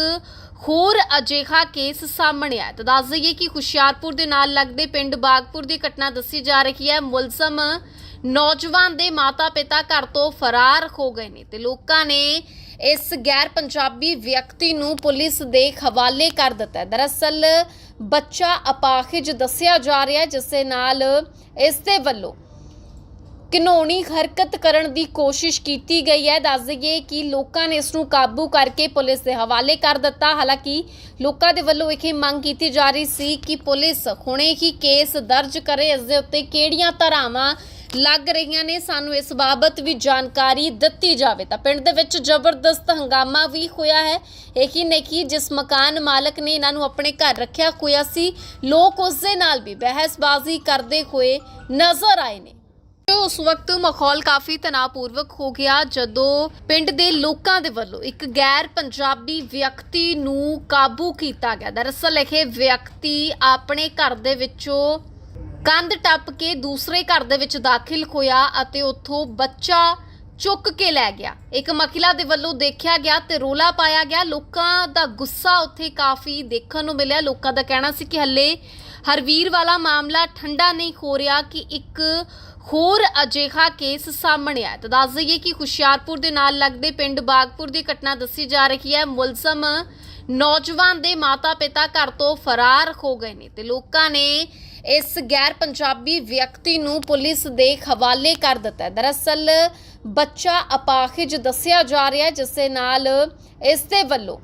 ਹੋਰ ਅਜਿਹਾ ਕੇਸ ਸਾਹਮਣੇ ਆਇਆ ਤਾਂ ਦੱਸ ਦਈਏ ਕਿ ਹੁਸ਼ਿਆਰਪੁਰ ਦੇ ਨਾਲ ਲੱਗਦੇ ਪਿੰਡ ਬਾਗਪੁਰ ਦੀ ਘਟਨਾ ਦੱਸੀ ਜਾ ਰਹੀ ਹੈ। ਮੁਲਜ਼ਮ ਨੌਜਵਾਨ ਦੇ ਮਾਤਾ-ਪਿਤਾ ਘਰ ਤੋਂ ਫਰਾਰ ਹੋ ਗਏ ਨੇ ਤੇ ਲੋਕਾਂ ਨੇ ਇਸ ਗੈਰ ਪੰਜਾਬੀ ਵਿਅਕਤੀ ਨੂੰ ਪੁਲਿਸ ਦੇ ਹਵਾਲੇ ਕਰ ਦਿੱਤਾ ਹੈ। ਦਰਅਸਲ, ਬੱਚਾ ਅਪਾਹਿਜ ਦੱਸਿਆ ਜਾ ਰਿਹਾ ਹੈ, ਜਿਸ ਦੇ ਨਾਲ ਇਸ ਦੇ ਵੱਲੋਂ ਘਿਨੌਣੀ ਹਰਕਤ ਕਰਨ ਦੀ ਕੋਸ਼ਿਸ਼ ਕੀਤੀ ਗਈ ਹੈ। ਦੱਸ ਦਈਏ ਕਿ ਲੋਕਾਂ ਨੇ ਇਸ ਨੂੰ ਕਾਬੂ ਕਰਕੇ ਪੁਲਿਸ ਦੇ ਹਵਾਲੇ ਕਰ ਦਿੱਤਾ। ਹਾਲਾਂਕਿ, ਲੋਕਾਂ ਦੇ ਵੱਲੋਂ ਇਹ ਮੰਗ ਕੀਤੀ ਜਾ ਰਹੀ ਸੀ ਕਿ ਪੁਲਿਸ ਹੁਣੇ ਹੀ ਕੇਸ ਦਰਜ ਕਰੇ, ਇਸ ਦੇ ਉੱਤੇ ਕਿਹੜੀਆਂ ਧਾਰਾਵਾਂ ਲੱਗ ਰਹੀਆਂ ਨੇ, ਸਾਨੂੰ ਇਸ ਬਾਬਤ ਵੀ ਜਾਣਕਾਰੀ ਦਿੱਤੀ ਜਾਵੇ। ਤਾਂ ਪਿੰਡ ਦੇ ਵਿੱਚ ਜ਼ਬਰਦਸਤ ਹੰਗਾਮਾ ਵੀ ਹੋਇਆ ਹੈ। ਇਹੀ ਨਹੀਂ ਕਿ ਜਿਸ ਮਕਾਨ ਮਾਲਕ ਨੇ ਇਹਨਾਂ ਨੂੰ ਆਪਣੇ ਘਰ ਰੱਖਿਆ ਹੋਇਆ ਸੀ, ਲੋਕ ਉਸ ਦੇ ਨਾਲ ਵੀ ਬਹਿਸਬਾਜ਼ੀ ਕਰਦੇ ਹੋਏ ਨਜ਼ਰ ਆਏ ਨੇ। ਉਸ ਵਕਤ ਮਾਹੌਲ ਕਾਫੀ ਤਣਾਅਪੂਰਵਕ ਹੋ ਗਿਆ, ਜਦੋਂ ਪਿੰਡ ਦੇ ਲੋਕਾਂ ਦੇ ਵੱਲੋਂ ਇੱਕ ਗੈਰ ਪੰਜਾਬੀ ਵਿਅਕਤੀ ਨੂੰ ਕਾਬੂ ਕੀਤਾ ਗਿਆ। ਦਰਅਸਲ ਇਹ ਵਿਅਕਤੀ ਆਪਣੇ ਘਰ ਦੇ ਵਿੱਚੋਂ ਕੰਧ ਟੱਪ ਕੇ ਦੂਸਰੇ ਘਰ ਦੇ ਵਿੱਚ ਦਾਖਲ ਹੋਇਆ ਅਤੇ ਉੱਥੋਂ ਬੱਚਾ ਚੁੱਕ ਕੇ ਲੈ ਗਿਆ। ਇੱਕ ਮਹਿਲਾ ਦੇ ਵੱਲੋਂ ਦੇਖਿਆ ਗਿਆ ਤੇ ਰੋਲਾ ਪਾਇਆ ਗਿਆ। ਲੋਕਾਂ ਦਾ ਗੁੱਸਾ ਉੱਥੇ ਕਾਫੀ ਦੇਖਣ ਨੂੰ ਮਿਲਿਆ। ਲੋਕਾਂ ਦਾ ਕਹਿਣਾ ਸੀ ਕਿ ਹੱਲੇ ਹਰਵੀਰ ਵਾਲਾ ਮਾਮਲਾ ਠੰਡਾ ਨਹੀਂ ਹੋ ਰਿਹਾ ਕਿ ਇੱਕ ਹੋਰ ਅਜਿਹਾ ਕੇਸ ਸਾਹਮਣੇ ਆਇਆ ਤਾਂ ਦੱਸ ਦਈਏ ਕਿ ਹੁਸ਼ਿਆਰਪੁਰ ਦੇ ਨਾਲ ਲੱਗਦੇ ਪਿੰਡ ਬਾਗਪੁਰ ਦੀ ਘਟਨਾ ਦੱਸੀ ਜਾ ਰਹੀ ਹੈ। ਮੁਲਜ਼ਮ ਨੌਜਵਾਨ ਦੇ ਮਾਤਾ-ਪਿਤਾ ਘਰ ਤੋਂ ਫਰਾਰ ਹੋ ਗਏ ਨੇ ਤੇ ਲੋਕਾਂ ਨੇ ਇਸ ਗੈਰ ਪੰਜਾਬੀ ਵਿਅਕਤੀ ਨੂੰ ਪੁਲਿਸ ਦੇ ਹਵਾਲੇ ਕਰ ਦਿੱਤਾ ਹੈ। ਦਰਅਸਲ, ਬੱਚਾ ਅਪਾਹਿਜ ਦੱਸਿਆ ਜਾ ਰਿਹਾ ਹੈ, ਜਿਸ ਦੇ ਨਾਲ ਇਸ ਦੇ ਵੱਲੋਂ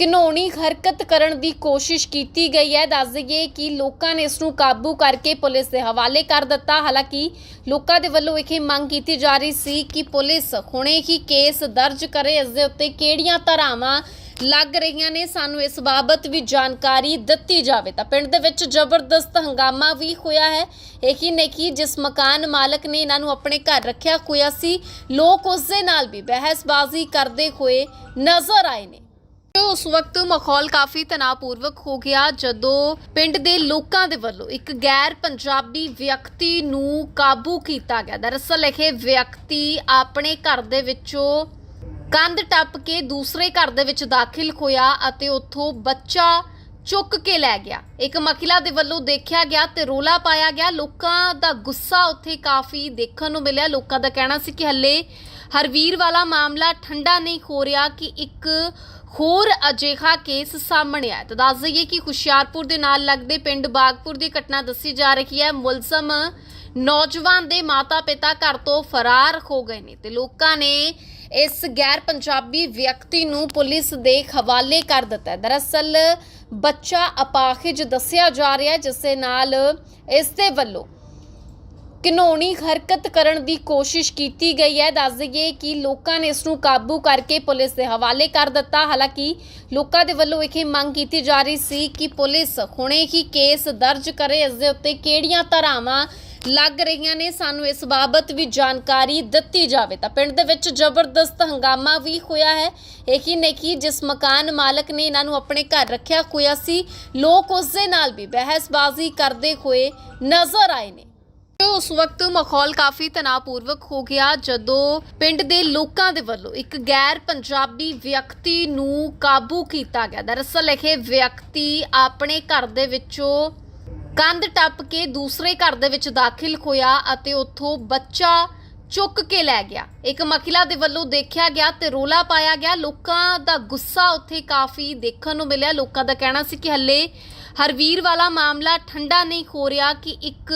ਘਿਨੌਣੀ ਹਰਕਤ ਕਰਨ ਦੀ ਕੋਸ਼ਿਸ਼ ਕੀਤੀ ਗਈ ਹੈ। ਦੱਸ ਦਈਏ ਕਿ ਲੋਕਾਂ ਨੇ ਇਸ ਨੂੰ ਕਾਬੂ ਕਰਕੇ ਪੁਲਿਸ ਦੇ ਹਵਾਲੇ ਕਰ ਦਿੱਤਾ। ਹਾਲਾਂਕਿ, ਲੋਕਾਂ ਦੇ ਵੱਲੋਂ ਇਹ ਮੰਗ ਕੀਤੀ ਜਾ ਰਹੀ ਸੀ ਕਿ ਪੁਲਿਸ ਹੁਣੇ ਹੀ ਕੇਸ ਦਰਜ ਕਰੇ, ਇਸ ਦੇ ਉੱਤੇ ਕਿਹੜੀਆਂ ਧਾਰਾਵਾਂ ਲੱਗ ਰਹੀਆਂ ਨੇ, ਸਾਨੂੰ ਇਸ ਬਾਬਤ ਵੀ ਜਾਣਕਾਰੀ ਦਿੱਤੀ ਜਾਵੇ। ਤਾਂ ਪਿੰਡ ਦੇ ਵਿੱਚ ਜ਼ਬਰਦਸਤ ਹੰਗਾਮਾ ਵੀ ਹੋਇਆ ਹੈ। ਇਹੀ ਨਹੀਂ ਕਿ ਜਿਸ ਮਕਾਨ ਮਾਲਕ ਨੇ ਇਹਨਾਂ ਨੂੰ ਆਪਣੇ ਘਰ ਰੱਖਿਆ ਹੋਇਆ ਸੀ, ਲੋਕ ਉਸ ਦੇ ਨਾਲ ਵੀ ਬਹਿਸਬਾਜ਼ੀ ਕਰਦੇ ਹੋਏ ਨਜ਼ਰ ਆਏ ਨੇ। ਉਸ ਵਕਤ ਮਾਹੌਲ ਕਾਫੀ ਤਣਾਅਪੂਰਵਕ ਹੋ ਗਿਆ, ਜਦੋਂ ਪਿੰਡ ਦੇ ਲੋਕਾਂ ਦੇ ਵੱਲੋਂ ਇੱਕ ਗੈਰ ਪੰਜਾਬੀ ਵਿਅਕਤੀ ਨੂੰ ਕਾਬੂ ਕੀਤਾ ਗਿਆ। ਦਰਅਸਲ ਇਹ ਵਿਅਕਤੀ ਆਪਣੇ ਘਰ ਦੇ ਵਿੱਚੋਂ ਕੰਧ ਟੱਪ ਕੇ ਦੂਸਰੇ ਘਰ ਦੇ ਵਿੱਚ ਦਾਖਲ ਹੋਇਆ ਅਤੇ ਉੱਥੋਂ ਬੱਚਾ ਚੁੱਕ ਕੇ ਲੈ ਗਿਆ। ਇੱਕ ਮਹਿਲਾ ਦੇ ਵੱਲੋਂ ਦੇਖਿਆ ਗਿਆ ਤੇ ਰੋਲਾ ਪਾਇਆ ਗਿਆ। ਲੋਕਾਂ ਦਾ ਗੁੱਸਾ ਉੱਥੇ ਕਾਫੀ ਦੇਖਣ ਨੂੰ ਮਿਲਿਆ। ਲੋਕਾਂ ਦਾ ਕਹਿਣਾ ਸੀ ਕਿ ਹੱਲੇ ਹਰਵੀਰ ਵਾਲਾ ਮਾਮਲਾ ਠੰਡਾ ਨਹੀਂ ਹੋ ਰਿਹਾ ਕਿ ਇੱਕ ਹੋਰ ਅਜਿਹਾ ਕੇਸ ਸਾਹਮਣੇ ਆਇਆ। ਤਾਂ ਦੱਸ ਦਈਏ ਕਿ ਹੁਸ਼ਿਆਰਪੁਰ ਦੇ ਨਾਲ ਲੱਗਦੇ ਪਿੰਡ ਬਾਗਪੁਰ ਦੀ ਘਟਨਾ ਦੱਸੀ ਜਾ ਰਹੀ ਹੈ। ਮੁਲਜ਼ਮ ਨੌਜਵਾਨ ਦੇ ਮਾਤਾ-ਪਿਤਾ ਘਰ ਤੋਂ ਫਰਾਰ ਹੋ ਗਏ ਨੇ ਤੇ ਲੋਕਾਂ ਨੇ ਇਸ ਗੈਰ ਪੰਜਾਬੀ ਵਿਅਕਤੀ ਨੂੰ ਪੁਲਿਸ ਦੇ ਹਵਾਲੇ ਕਰ ਦਿੱਤਾ ਹੈ। ਦਰਅਸਲ, ਬੱਚਾ ਅਪਾਹਿਜ ਦੱਸਿਆ ਜਾ ਰਿਹਾ ਹੈ, ਜਿਸ ਦੇ ਨਾਲ ਇਸ ਦੇ ਵੱਲੋਂ ਘਿਨੌਣੀ ਹਰਕਤ ਕਰਨ ਦੀ ਕੋਸ਼ਿਸ਼ ਕੀਤੀ ਗਈ ਹੈ। ਦੱਸ ਦਈਏ ਕਿ ਲੋਕਾਂ ਨੇ ਇਸ ਨੂੰ ਕਾਬੂ ਕਰਕੇ ਪੁਲਿਸ ਦੇ ਹਵਾਲੇ ਕਰ ਦਿੱਤਾ। ਹਾਲਾਂਕਿ, ਲੋਕਾਂ ਦੇ ਵੱਲੋਂ ਇਹ ਮੰਗ ਕੀਤੀ ਜਾ ਰਹੀ ਸੀ ਕਿ ਪੁਲਿਸ ਹੁਣੇ ਹੀ ਕੇਸ ਦਰਜ ਕਰੇ, ਇਸ ਦੇ ਉੱਤੇ ਕਿਹੜੀਆਂ ਧਾਰਾਵਾਂ ਲੱਗ ਰਹੀਆਂ ਨੇ, ਸਾਨੂੰ ਇਸ ਬਾਬਤ ਵੀ ਜਾਣਕਾਰੀ ਦਿੱਤੀ ਜਾਵੇ। ਤਾਂ ਪਿੰਡ ਦੇ ਵਿੱਚ ਜ਼ਬਰਦਸਤ ਹੰਗਾਮਾ ਵੀ ਹੋਇਆ ਹੈ। ਇਹੀ ਨਹੀਂ ਕਿ ਜਿਸ ਮਕਾਨ ਮਾਲਕ ਨੇ ਇਹਨਾਂ ਨੂੰ ਆਪਣੇ ਘਰ ਰੱਖਿਆ ਹੋਇਆ ਸੀ, ਲੋਕ ਉਸ ਦੇ ਨਾਲ ਵੀ ਬਹਿਸਬਾਜ਼ੀ ਕਰਦੇ ਹੋਏ ਨਜ਼ਰ ਆਏ ਨੇ। ਉਸ ਵਕਤ ਮਾਹੌਲ ਕਾਫੀ ਤਣਾਅਪੂਰਵਕ ਹੋ ਗਿਆ, ਜਦੋਂ ਪਿੰਡ ਦੇ ਲੋਕਾਂ ਦੇ ਵੱਲੋਂ ਇੱਕ ਗੈਰ ਪੰਜਾਬੀ ਵਿਅਕਤੀ ਨੂੰ ਕਾਬੂ ਕੀਤਾ ਗਿਆ। ਦਰਅਸਲ ਇਹ ਵਿਅਕਤੀ ਆਪਣੇ ਘਰ ਦੇ ਵਿੱਚੋਂ ਕੰਧ ਟੱਪ ਕੇ ਦੂਸਰੇ ਘਰ ਦੇ ਵਿੱਚ ਦਾਖਲ ਹੋਇਆ ਅਤੇ ਉੱਥੋਂ ਬੱਚਾ ਚੁੱਕ ਕੇ ਲੈ ਗਿਆ। ਇੱਕ ਮਹਿਲਾ ਦੇ ਵੱਲੋਂ ਦੇਖਿਆ ਗਿਆ ਤੇ ਰੋਲਾ ਪਾਇਆ ਗਿਆ। ਲੋਕਾਂ ਦਾ ਗੁੱਸਾ ਉੱਥੇ ਕਾਫੀ ਦੇਖਣ ਨੂੰ ਮਿਲਿਆ। ਲੋਕਾਂ ਦਾ ਕਹਿਣਾ ਸੀ ਕਿ ਹੱਲੇ ਹਰਵੀਰ ਵਾਲਾ ਮਾਮਲਾ ਠੰਡਾ ਨਹੀਂ ਹੋ ਰਿਹਾ ਕਿ ਇੱਕ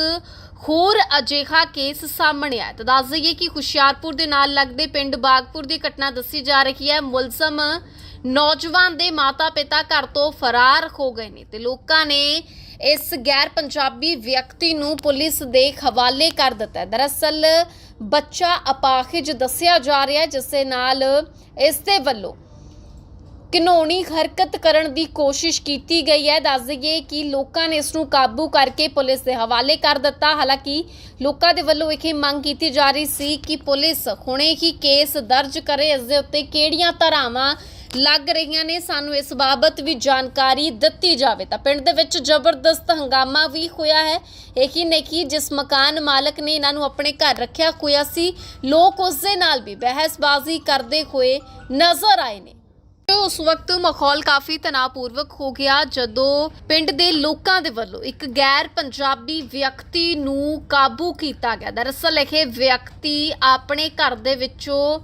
ਹੋਰ ਅਜਿਹਾ ਕੇਸ ਸਾਹਮਣੇ ਆਇਆ ਤਾਂ ਦੱਸ ਦਈਏ ਕਿ ਹੁਸ਼ਿਆਰਪੁਰ ਦੇ ਨਾਲ ਲੱਗਦੇ ਪਿੰਡ ਬਾਗਪੁਰ ਦੀ ਘਟਨਾ ਦੱਸੀ ਜਾ ਰਹੀ ਹੈ। ਮੁਲਜ਼ਮ ਨੌਜਵਾਨ ਦੇ ਮਾਤਾ-ਪਿਤਾ ਘਰ ਤੋਂ ਫਰਾਰ ਹੋ ਗਏ ਨੇ ਤੇ ਲੋਕਾਂ ਨੇ ਇਸ ਗੈਰ ਪੰਜਾਬੀ ਵਿਅਕਤੀ ਨੂੰ ਪੁਲਿਸ ਦੇ ਹਵਾਲੇ ਕਰ ਦਿੱਤਾ ਹੈ। ਦਰਅਸਲ, ਬੱਚਾ ਅਪਾਹਿਜ ਦੱਸਿਆ ਜਾ ਰਿਹਾ ਹੈ, ਜਿਸ ਦੇ ਨਾਲ ਇਸ ਦੇ ਵੱਲੋਂ ਘਿਨੌਣੀ ਹਰਕਤ ਕਰਨ ਦੀ ਕੋਸ਼ਿਸ਼ ਕੀਤੀ ਗਈ ਹੈ। ਦੱਸ ਦਈਏ ਕਿ ਲੋਕਾਂ ਨੇ ਇਸ ਨੂੰ ਕਾਬੂ ਕਰਕੇ ਪੁਲਿਸ ਦੇ ਹਵਾਲੇ ਕਰ ਦਿੱਤਾ। ਹਾਲਾਂਕਿ, ਲੋਕਾਂ ਦੇ ਵੱਲੋਂ ਇਹ ਮੰਗ ਕੀਤੀ ਜਾ ਰਹੀ ਸੀ ਕਿ ਪੁਲਿਸ ਹੁਣੇ ਹੀ ਕੇਸ ਦਰਜ ਕਰੇ, ਇਸ ਦੇ ਉੱਤੇ ਕਿਹੜੀਆਂ ਧਾਰਾਵਾਂ ਲੱਗ ਰਹੀਆਂ ਨੇ, ਸਾਨੂੰ ਇਸ ਬਾਬਤ ਵੀ ਜਾਣਕਾਰੀ ਦਿੱਤੀ ਜਾਵੇ। ਤਾਂ ਪਿੰਡ ਦੇ ਵਿੱਚ ਜ਼ਬਰਦਸਤ ਹੰਗਾਮਾ ਵੀ ਹੋਇਆ ਹੈ। ਇਹੀ ਨਹੀਂ ਕਿ ਜਿਸ ਮਕਾਨ ਮਾਲਕ ਨੇ ਇਹਨਾਂ ਨੂੰ ਆਪਣੇ ਘਰ ਰੱਖਿਆ ਹੋਇਆ ਸੀ, ਲੋਕ ਉਸ ਦੇ ਨਾਲ ਵੀ ਬਹਿਸਬਾਜ਼ੀ ਕਰਦੇ ਹੋਏ ਨਜ਼ਰ ਆਏ ਨੇ। ਉਸ ਵਕਤ ਮਾਹੌਲ ਕਾਫੀ ਤਣਾਅਪੂਰਵਕ ਹੋ ਗਿਆ, ਜਦੋਂ ਪਿੰਡ ਦੇ ਲੋਕਾਂ ਦੇ ਵੱਲੋਂ ਇੱਕ ਗੈਰ ਪੰਜਾਬੀ ਵਿਅਕਤੀ ਨੂੰ ਕਾਬੂ ਕੀਤਾ ਗਿਆ। ਦਰਅਸਲ ਇਹ ਵਿਅਕਤੀ ਆਪਣੇ ਘਰ ਦੇ ਵਿੱਚੋਂ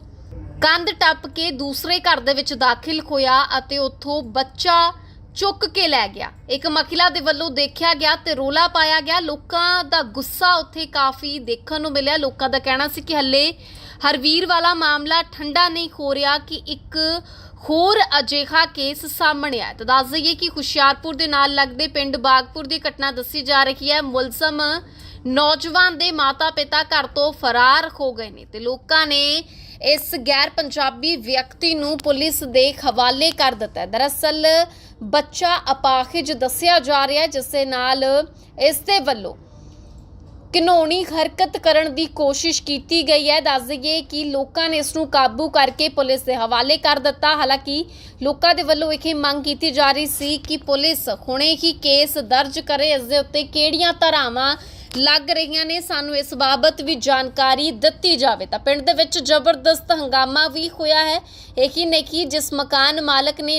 ਕੰਧ ਟੱਪ ਕੇ ਦੂਸਰੇ ਘਰ ਦੇ ਵਿੱਚ ਦਾਖਲ ਹੋਇਆ ਅਤੇ ਉੱਥੋਂ ਬੱਚਾ ਚੁੱਕ ਕੇ ਲੈ ਗਿਆ। ਇੱਕ ਮਹਿਲਾ ਦੇ ਵੱਲੋਂ ਦੇਖਿਆ ਗਿਆ ਤੇ ਰੋਲਾ ਪਾਇਆ ਗਿਆ। ਲੋਕਾਂ ਦਾ ਗੁੱਸਾ ਉੱਥੇ ਕਾਫੀ ਦੇਖਣ ਨੂੰ ਮਿਲਿਆ। ਲੋਕਾਂ ਦਾ ਕਹਿਣਾ ਸੀ ਕਿ ਹੱਲੇ ਹਰਵੀਰ ਵਾਲਾ ਮਾਮਲਾ ਠੰਡਾ ਨਹੀਂ ਹੋ ਰਿਹਾ ਕਿ ਇੱਕ ਹੋਰ ਅਜਿਹਾ ਕੇਸ ਸਾਹਮਣੇ ਆਇਆ। ਤਾਂ ਦੱਸ ਦਈਏ ਕਿ ਹੁਸ਼ਿਆਰਪੁਰ ਦੇ ਨਾਲ ਲੱਗਦੇ ਪਿੰਡ ਬਾਗਪੁਰ ਦੀ ਘਟਨਾ ਦੱਸੀ ਜਾ ਰਹੀ ਹੈ। ਮੁਲਜ਼ਮ ਨੌਜਵਾਨ ਦੇ ਮਾਤਾ-ਪਿਤਾ ਘਰ ਤੋਂ ਫਰਾਰ ਹੋ ਗਏ ਨੇ ਤੇ ਲੋਕਾਂ ਨੇ ਇਸ ਗੈਰ ਪੰਜਾਬੀ ਵਿਅਕਤੀ ਨੂੰ ਪੁਲਿਸ ਦੇ ਹਵਾਲੇ ਕਰ ਦਿੱਤਾ ਹੈ। ਦਰਅਸਲ, ਬੱਚਾ ਅਪਾਹਿਜ ਦੱਸਿਆ ਜਾ ਰਿਹਾ ਹੈ, ਜਿਸ ਦੇ ਨਾਲ ਇਸ ਦੇ ਵੱਲੋਂ ਘਿਨੌਣੀ ਹਰਕਤ ਕਰਨ ਦੀ ਕੋਸ਼ਿਸ਼ ਕੀਤੀ ਗਈ ਹੈ। ਦੱਸ ਦਈਏ ਕਿ ਲੋਕਾਂ ਨੇ ਇਸ ਨੂੰ ਕਾਬੂ ਕਰਕੇ ਪੁਲਿਸ ਦੇ ਹਵਾਲੇ ਕਰ ਦਿੱਤਾ। ਹਾਲਾਂਕਿ, ਲੋਕਾਂ ਦੇ ਵੱਲੋਂ ਇਹ ਮੰਗ ਕੀਤੀ ਜਾ ਰਹੀ ਸੀ ਕਿ ਪੁਲਿਸ ਹੁਣੇ ਹੀ ਕੇਸ ਦਰਜ ਕਰੇ, ਇਸ ਦੇ ਉੱਤੇ ਕਿਹੜੀਆਂ ਧਾਰਾਵਾਂ ਲੱਗ ਰਹੀਆਂ ਨੇ, ਸਾਨੂੰ ਇਸ ਬਾਬਤ ਵੀ ਜਾਣਕਾਰੀ ਦਿੱਤੀ ਜਾਵੇ। ਤਾਂ ਪਿੰਡ ਦੇ ਵਿੱਚ ਜ਼ਬਰਦਸਤ ਹੰਗਾਮਾ ਵੀ ਹੋਇਆ ਹੈ। ਇਹੀ ਨੇ ਕਿ ਜਿਸ ਮਕਾਨ ਮਾਲਕ ਨੇ